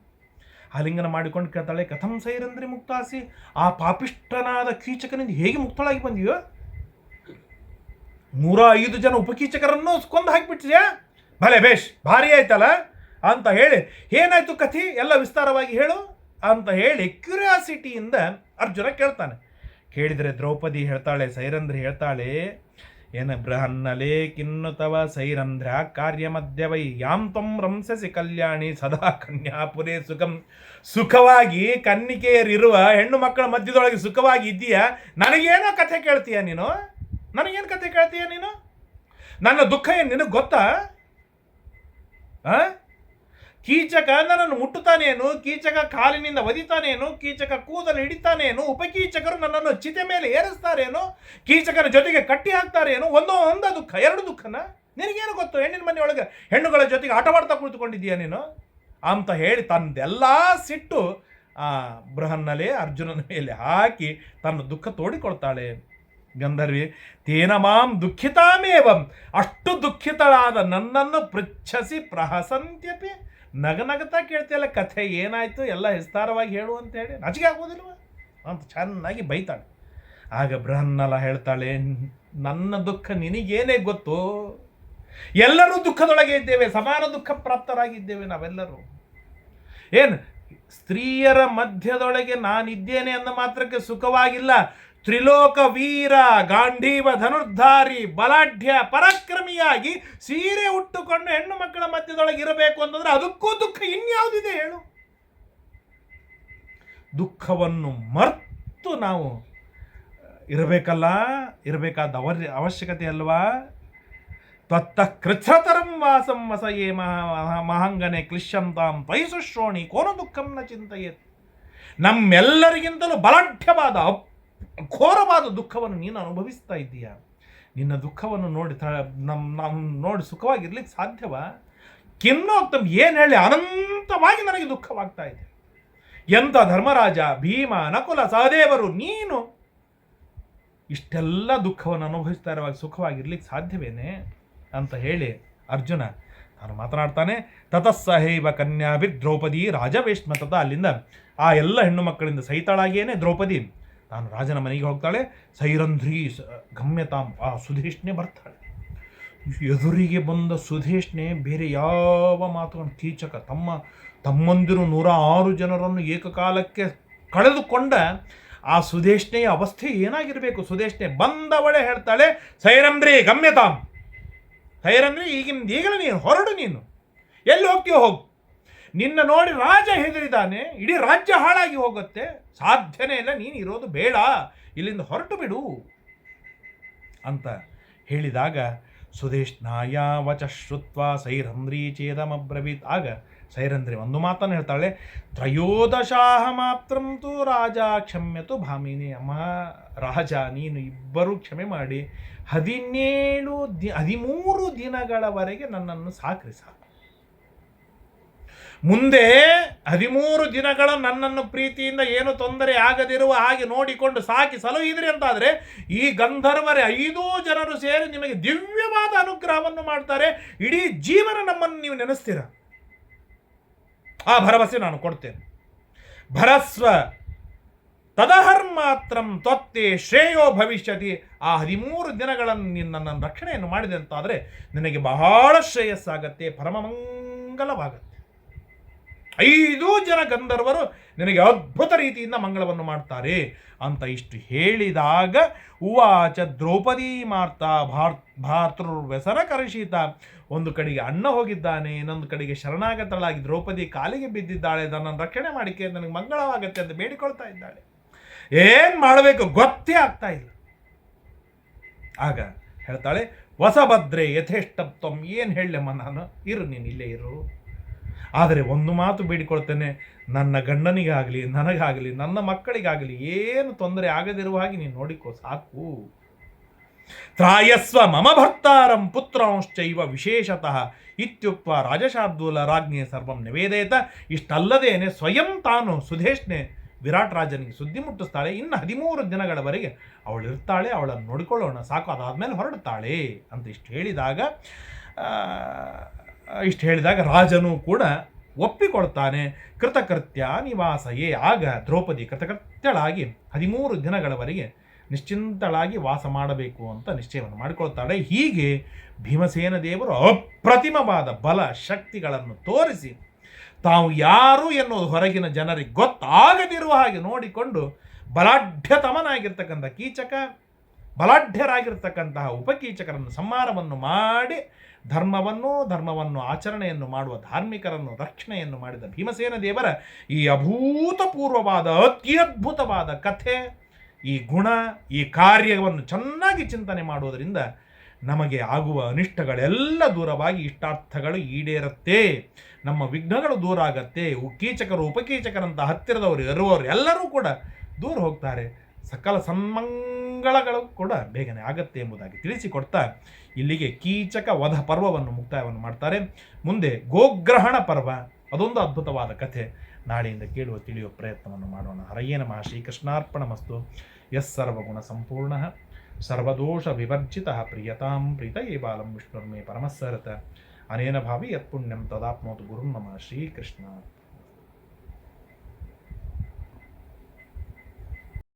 ಆಲಿಂಗನ ಮಾಡಿಕೊಂಡು ಕೇಳ್ತಾಳೆ, ಕಥಂ ಸೈರಂಧ್ರಿ ಮುಕ್ತಾಸಿ. ಆ ಪಾಪಿಷ್ಟನಾದ ಕೀಚಕನಿಂದ ಹೇಗೆ ಮುಕ್ತಳಾಗಿ ಬಂದಿಯೋ? ನೂರ ಐದು ಜನ ಉಪಕೀಚಕರನ್ನು ಕೊಂದು ಹಾಕಿಬಿಟ್ಟಿದ್ಯಾ ಭಲೆ ಬೇಷ್ ಭಾರಿ ಆಯ್ತಲ್ಲ? ಅಂತ ಹೇಳಿ, ಏನಾಯ್ತು ಕಥೆ? ಎಲ್ಲ ವಿಸ್ತಾರವಾಗಿ ಹೇಳು ಅಂತ ಹೇಳಿ ಕ್ಯೂರಿಯಾಸಿಟಿಯಿಂದ ಅರ್ಜುನ ಕೇಳ್ತಾನೆ. ಕೇಳಿದರೆ ದ್ರೌಪದಿ ಹೇಳ್ತಾಳೆ, ಸೈರಂಧ್ರಿ ಹೇಳ್ತಾಳೆ, ಏನ ಬೃಹನ್ನಲೇ ಕಿನ್ನು ತವ ಸೈರಂಧ್ರ ಕಾರ್ಯ ಮಧ್ಯವೈ ಯಾಂ ತ್ವಂ ರಂಸಸಿ ಕಲ್ಯಾಣಿ ಸದಾ ಕನ್ಯಾಪುರೇ ಸುಖಂ. ಸುಖವಾಗಿ ಕನ್ನಿಕೆಯರಿರುವ ಹೆಣ್ಣು ಮಕ್ಕಳ ಮಧ್ಯದೊಳಗೆ ಸುಖವಾಗಿ ಇದ್ದೀಯಾ? ನನಗೇನೋ ಕಥೆ ಕೇಳ್ತೀಯ ನೀನು? ನನಗೇನು ಕಥೆ ಕೇಳ್ತೀಯ ನೀನು? ನನ್ನ ದುಃಖ ಏನು ನಿನಗೆ ಗೊತ್ತಾ? ಕೀಚಕ ನನ್ನನ್ನು ಮುಟ್ಟುತ್ತಾನೇನು? ಕೀಚಕ ಕಾಲಿನಿಂದ ಒದಿತಾನೇನು? ಕೀಚಕ ಕೂದಲು ಹಿಡಿತಾನೇನು? ಉಪಕೀಚಕರು ನನ್ನನ್ನು ಚಿತೆ ಮೇಲೆ ಏರಿಸ್ತಾರೇನು? ಕೀಚಕನ ಜೊತೆಗೆ ಕಟ್ಟಿ ಹಾಕ್ತಾರೇನು? ಒಂದೋ ಒಂದ ದುಃಖ, ಎರಡು ದುಃಖನ? ನಿನಗೇನು ಗೊತ್ತು? ಹೆಣ್ಣಿನ ಮನೆಯೊಳಗೆ ಹೆಣ್ಣುಗಳ ಜೊತೆಗೆ ಆಟವಾಡ್ತಾ ಕುಳಿತುಕೊಂಡಿದ್ದೀಯ ನೀನು? ಅಂತ ಹೇಳಿ ತನ್ನದೆಲ್ಲ ಸಿಟ್ಟು ಆ ಬೃಹನ್ನಲೆ ಅರ್ಜುನನ ಮೇಲೆ ಹಾಕಿ ತನ್ನ ದುಃಖ ತೋಡಿಕೊಳ್ತಾಳೆ. ಗಂಧರ್ವಿ, ತೇನ ಮಾಂ ದುಃಖಿತಾಮೇವಂ. ಅಷ್ಟು ದುಃಖಿತಳಾದ ನನ್ನನ್ನು ಪೃಚ್ಛಸಿ ಪ್ರಹಸಂತ್ಯಪಿ. ನಗನಗತಾ ಕೇಳ್ತಿಯಲ್ಲ ಕಥೆ ಏನಾಯಿತು, ಎಲ್ಲ ವಿಸ್ತಾರವಾಗಿ ಹೇಳು ಅಂತ ಹೇಳಿ. ನಾಚಿಕೆ ಆಗೋದಿಲ್ವ ಅಂತ ಚೆನ್ನಾಗಿ ಬೈತಾಳೆ. ಆಗ ಬೃಹನ್ನಲ ಹೇಳ್ತಾಳೆ, ನನ್ನ ದುಃಖ ನಿನಗೇನೇ ಗೊತ್ತು? ಎಲ್ಲರೂ ದುಃಖದೊಳಗೆ ಇದ್ದೇವೆ, ಸಮಾನ ದುಃಖ ಪ್ರಾಪ್ತರಾಗಿದ್ದೇವೆ ನಾವೆಲ್ಲರೂ. ಏನು, ಸ್ತ್ರೀಯರ ಮಧ್ಯದೊಳಗೆ ನಾನಿದ್ದೇನೆ ಅಂದ ಮಾತ್ರಕ್ಕೆ ಸುಖವಾಗಿಲ್ಲ ತ್ರಿಲೋಕ ವೀರ ಗಾಂಧೀವ ಧನುರ್ಧಾರಿ ಬಲಾಢ್ಯ ಪರಾಕ್ರಮಿಯಾಗಿ ಸೀರೆ ಉಟ್ಟುಕೊಂಡು ಹೆಣ್ಣು ಮಕ್ಕಳ ಮಧ್ಯದೊಳಗೆ ಇರಬೇಕು ಅಂತಂದ್ರೆ ಅದಕ್ಕೂ ದುಃಖ, ಇನ್ಯಾವುದಿದೆ ಹೇಳು. ದುಃಖವನ್ನು ಮರ್ತು ನಾವು ಇರಬೇಕಲ್ಲ, ಇರಬೇಕಾದ ಅವರ ಅವಶ್ಯಕತೆ ಅಲ್ವಾ? ತತ್ತ ಕೃಚ್ಛತರಂ ವಾಸಂ ವಸಯೇ ಮಹಾ ಮಹಾಂಗನೆ ಕ್ಲಿಶ್ಯಂತಾಂ ಪೈಸುಶ್ರೋಣಿ ಕೋನ ದುಃಖಂನ ನ ಚಿಂತೆಯೇತ್. ನಮ್ಮೆಲ್ಲರಿಗಿಂತಲೂ ಬಲಾಢ್ಯವಾದ ಘೋರವಾದ ದುಃಖವನ್ನು ನೀನು ಅನುಭವಿಸ್ತಾ ಇದ್ದೀಯ? ನಿನ್ನ ದುಃಖವನ್ನು ನೋಡಿ ನಮ್ಮ ನೋಡಿ ಸುಖವಾಗಿರ್ಲಿಕ್ಕೆ ಸಾಧ್ಯವಾ? ಕಿನ್ನೋತ್ತಮ್ ಏನು ಹೇಳಿ ಅನಂತವಾಗಿ ನನಗೆ ದುಃಖವಾಗ್ತಾ ಇದೆ. ಎಂಥ ಧರ್ಮರಾಜ, ಭೀಮ, ನಕುಲ, ಸಹದೇವರು, ನೀನು ಇಷ್ಟೆಲ್ಲ ದುಃಖವನ್ನು ಅನುಭವಿಸ್ತಾ ಇರುವಾಗ ಸುಖವಾಗಿರ್ಲಿಕ್ಕೆ ಸಾಧ್ಯವೇನೆ? ಅಂತ ಹೇಳಿ ಅರ್ಜುನ ನಾನು ಮಾತನಾಡ್ತಾನೆ, ತತಸ್ಸಹೈವ ಕನ್ಯಾಭಿ ದ್ರೌಪದಿ ರಾಜವೇಶ್ಮ ತತ ಅಲ್ಲಿಂದ ಆ ಎಲ್ಲ ಹೆಣ್ಣು ಮಕ್ಕಳಿಂದ ಸಹಿತಳಾಗಿಯೇನೆ ದ್ರೌಪದಿ. ತಾನು ರಾಜನ ಮನೆಗೆ ಹೋಗ್ತಾಳೆ, ಸೈರಂಧ್ರಿ ಗಮ್ಯತಾಂ, ಆ ಸುಧೇಷ್ಣೆ ಬರ್ತಾಳೆ. ಎದುರಿಗೆ ಬಂದ ಸುಧೇಷ್ಣೆ ಬೇರೆ ಯಾವ ಮಾತುಗಳನ್ನು ಕೀಚಕ, ತಮ್ಮ, ತಮ್ಮಂದಿರು ನೂರ ಆರು ಜನರನ್ನು ಏಕಕಾಲಕ್ಕೆ ಕಳೆದುಕೊಂಡ ಆ ಸುಧೇಷ್ಣೆಯ ಅವಸ್ಥೆ ಏನಾಗಿರಬೇಕು? ಸುಧೇಷ್ಣೆ ಬಂದವಳೆ ಹೇಳ್ತಾಳೆ ಸೈರಂದ್ರಿ ಗಮ್ಯತಾಂ. ಸೈರಂದ್ರಿ ಈಗಿನ ಈಗಲೇ ನೀನು, ಹೊರಡು ನೀನು. ಎಲ್ಲಿ ಹೋಗ್ತೀಯೋ ಹೋಗು. ನಿನ್ನ ನೋಡಿ ರಾಜ ಹೆದರಿದಾನೆ, ಇಡೀ ರಾಜ್ಯ ಹಾಳಾಗಿ ಹೋಗುತ್ತೆ. ಸಾಧ್ಯನೇ ಇಲ್ಲ, ನೀನು ಇರೋದು ಬೇಡ, ಇಲ್ಲಿಂದ ಹೊರಟು ಬಿಡು ಅಂತ ಹೇಳಿದಾಗ ಸುದೇಶ್ನಾಯ ವಚ ಶ್ರುತ್ವ ಸೈರಂಧ್ರಿ ಚೇದಮಬ್ರವೀತ್ ಆಗ ಸೈರಂಧ್ರಿ ಒಂದು ಮಾತನ್ನು ಹೇಳ್ತಾಳೆ, ತ್ರಯೋದಶಾಹ ಮಾತ್ರಂತೂ ರಾಜ ಕ್ಷಮ್ಯತು ಭಾಮಿನಿ ಅಮ್ಮ ರಾಜ, ನೀನು ಇಬ್ಬರು ಕ್ಷಮೆ ಮಾಡಿ ಹದಿನೇಳು ದಿ, ಹದಿಮೂರು ದಿನಗಳವರೆಗೆ ನನ್ನನ್ನು ಸಾಕ್ರಿ ಸಾಕು. ಮುಂದೆ ಹದಿಮೂರು ದಿನಗಳ ನನ್ನನ್ನು ಪ್ರೀತಿಯಿಂದ ಏನು ತೊಂದರೆ ಆಗದಿರುವ ಹಾಗೆ ನೋಡಿಕೊಂಡು ಸಾಕಿ ಸಲುಹಿದ್ರಿ ಅಂತಾದರೆ, ಈ ಗಂಧರ್ವರೇ ಐದೂ ಜನರು ಸೇರಿ ನಿಮಗೆ ದಿವ್ಯವಾದ ಅನುಗ್ರಹವನ್ನು ಮಾಡ್ತಾರೆ. ಇಡೀ ಜೀವನ ನಮ್ಮನ್ನು ನೀವು ನೆನೆಸ್ತೀರ. ಆ ಭರವಸೆ ನಾನು ಕೊಡ್ತೇನೆ. ಭರಸ್ವ ತದಹರ್ಮಾತ್ರಂ ತ್ವತ್ತೆ ಶ್ರೇಯೋ ಭವಿಷ್ಯತಿ. ಆ ಹದಿಮೂರು ದಿನಗಳನ್ನು ನೀನು ನನ್ನನ್ನು ರಕ್ಷಣೆಯನ್ನು ಮಾಡಿದೆ ಅಂತಾದರೆ, ನಿನಗೆ ಬಹಳ ಶ್ರೇಯಸ್ಸಾಗತ್ತೆ, ಪರಮಮಂಗಲವಾಗತ್ತೆ. ಐದು ಜನ ಗಂಧರ್ವರು ನಿನಗೆ ಅದ್ಭುತ ರೀತಿಯಿಂದ ಮಂಗಳವನ್ನು ಮಾಡ್ತಾರೆ ಅಂತ ಇಷ್ಟು ಹೇಳಿದಾಗ ಉವಾಚ ದ್ರೌಪದಿ ಮಾರ್ತಾ ಭಾರ್ ಭಾತೃರ್ವ್ಯಸನ ಕರೆಶೀತ. ಒಂದು ಕಡೆಗೆ ಅಣ್ಣ ಹೋಗಿದ್ದಾನೆ, ಇನ್ನೊಂದು ಕಡೆಗೆ ಶರಣಾಗತಳಾಗಿ ದ್ರೌಪದಿ ಕಾಲಿಗೆ ಬಿದ್ದಿದ್ದಾಳೆ ನನ್ನನ್ನು ರಕ್ಷಣೆ ಮಾಡಿಕೆ ನನಗೆ ಮಂಗಳವಾಗತ್ತೆ ಅಂತ ಬೇಡಿಕೊಳ್ತಾ ಇದ್ದಾಳೆ. ಏನು ಮಾಡಬೇಕು? ಗೊತ್ತೇ ಆಗ್ತಾ ಇಲ್ಲ. ಆಗ ಹೇಳ್ತಾಳೆ ಹೊಸಭದ್ರೆ ಯಥೇಷ್ಟತ್ವಂ ಏನು ಹೇಳಮ್ಮ ನಾನು? ಇರು ನೀನು ಇಲ್ಲೇ ಇರು. ಆದರೆ ಒಂದು ಮಾತು ಬೇಡಿಕೊಳ್ತೇನೆ, ನನ್ನ ಗಂಡನಿಗಾಗಲಿ, ನನಗಾಗಲಿ, ನನ್ನ ಮಕ್ಕಳಿಗಾಗಲಿ ಏನು ತೊಂದರೆ ಆಗದಿರುವ ಹಾಗೆ ನೀನು ನೋಡಿಕೋ, ಸಾಕು. ತ್ರಾಯಸ್ವ ಮಮ ಭರ್ತಾರಂ ಪುತ್ರಾಂಶ್ಚೈವ ವಿಶೇಷತಃ ಇತ್ಯುಕ್ತ ರಾಜಶಾರ್ದೂಲ ರಾಜ್ಞೆ ಸರ್ವಂ ನಿವೇದಯತ. ಇಷ್ಟಲ್ಲದೇನೆ ಸ್ವಯಂ ತಾನು ಸುಧೇಶ್ನೆ ವಿರಾಟ್ ರಾಜನಿಗೆ ಸುದ್ದಿ ಮುಟ್ಟಿಸ್ತಾಳೆ. ಇನ್ನು ಹದಿಮೂರು ದಿನಗಳವರೆಗೆ ಅವಳು ಇರ್ತಾಳೆ, ಅವಳನ್ನು ನೋಡಿಕೊಳ್ಳೋಣ, ಸಾಕು, ಅದಾದಮೇಲೆ ಹೊರಡ್ತಾಳೆ ಅಂತ ಇಷ್ಟು ಹೇಳಿದಾಗ ಇಷ್ಟು ಹೇಳಿದಾಗ ರಾಜನು ಕೂಡ ಒಪ್ಪಿಕೊಳ್ತಾನೆ, ಕೃತಕೃತ್ಯ ಏ ಆಗ ದ್ರೌಪದಿ ಕೃತಕೃತ್ಯಳಾಗಿ ಹದಿಮೂರು ದಿನಗಳವರೆಗೆ ನಿಶ್ಚಿಂತಳಾಗಿ ವಾಸ ಮಾಡಬೇಕು ಅಂತ ನಿಶ್ಚಯವನ್ನು ಮಾಡಿಕೊಳ್ತಾಳೆ. ಹೀಗೆ ಭೀಮಸೇನ ದೇವರು ಅಪ್ರತಿಮವಾದ ಬಲ ಶಕ್ತಿಗಳನ್ನು ತೋರಿಸಿ ತಾವು ಯಾರು ಎನ್ನುವುದು ಹೊರಗಿನ ಜನರಿಗೆ ಗೊತ್ತಾಗದಿರುವ ಹಾಗೆ ನೋಡಿಕೊಂಡು ಬಲಾಢ್ಯತಮನಾಗಿರ್ತಕ್ಕಂಥ ಕೀಚಕ ಬಲಾಢ್ಯರಾಗಿರ್ತಕ್ಕಂತಹ ಉಪಕೀಚಕರನ್ನು ಸಂಹಾರವನ್ನು ಮಾಡಿ ಧರ್ಮವನ್ನು ಧರ್ಮವನ್ನು ಆಚರಣೆಯನ್ನು ಮಾಡುವ ಧಾರ್ಮಿಕರನ್ನು, ರಕ್ಷಣೆಯನ್ನು ಮಾಡಿದ ಭೀಮಸೇನ ದೇವರ ಈ ಅಭೂತಪೂರ್ವವಾದ ಅತಿ ಅದ್ಭುತವಾದ ಕಥೆ, ಈ ಗುಣ, ಈ ಕಾರ್ಯವನ್ನು ಚೆನ್ನಾಗಿ ಚಿಂತನೆ ಮಾಡುವುದರಿಂದ ನಮಗೆ ಆಗುವ ಅನಿಷ್ಟಗಳೆಲ್ಲ ದೂರವಾಗಿ ಇಷ್ಟಾರ್ಥಗಳು ಈಡೇರುತ್ತೆ. ನಮ್ಮ ವಿಘ್ನಗಳು ದೂರ ಆಗತ್ತೆ. ಉಕ್ಕೀಚಕರು ಕೀಚಕರು ಉಪಕೀಚಕರಂತ ಹತ್ತಿರದವರು, ಇರುವವರು ಎಲ್ಲರೂ ಕೂಡ ದೂರ ಹೋಗ್ತಾರೆ. ಸಕಲ ಸಮ್ಮಂಗಳಗಳು ಕೂಡ ಬೇಗನೆ ಆಗತ್ತೆ ಎಂಬುದಾಗಿ ತಿಳಿಸಿಕೊಡ್ತಾ ಇಲ್ಲಿಗೆ ಕೀಚಕ ವಧ ಪರ್ವವನ್ನು ಮುಕ್ತಾಯವನ್ನು ಮಾಡ್ತಾರೆ. ಮುಂದೆ ಗೋಗ್ರಹಣ ಪರ್ವ, ಅದೊಂದು ಅದ್ಭುತವಾದ ಕಥೆ. ನಾಳೆಯಿಂದ ಕೇಳುವ, ತಿಳಿಯುವ ಪ್ರಯತ್ನವನ್ನು ಮಾಡೋಣ. ಹರಯೇ ನಮಃ. ಶ್ರೀಕೃಷ್ಣಾರ್ಪಣ ಮಸ್ತು ಎಸ್ ಸರ್ವಗುಣ ಸಂಪೂರ್ಣ. ಸರ್ವದೋಷ ವಿವರ್ಜಿತ ಪ್ರಿಯತಾಂ ಪ್ರೀತಯೇ ಬಾಲಂ ವಿಷ್ಣುರ್ಮೇ ಪರಮಸ್ಸರತ ಅನೇನ ಭಾವಿ ಯತ್ಪುಣ್ಯಂ ತದಾಪ್ನೋತು ಗುರುಂ ನಮಃ. ಶ್ರೀಕೃಷ್ಣ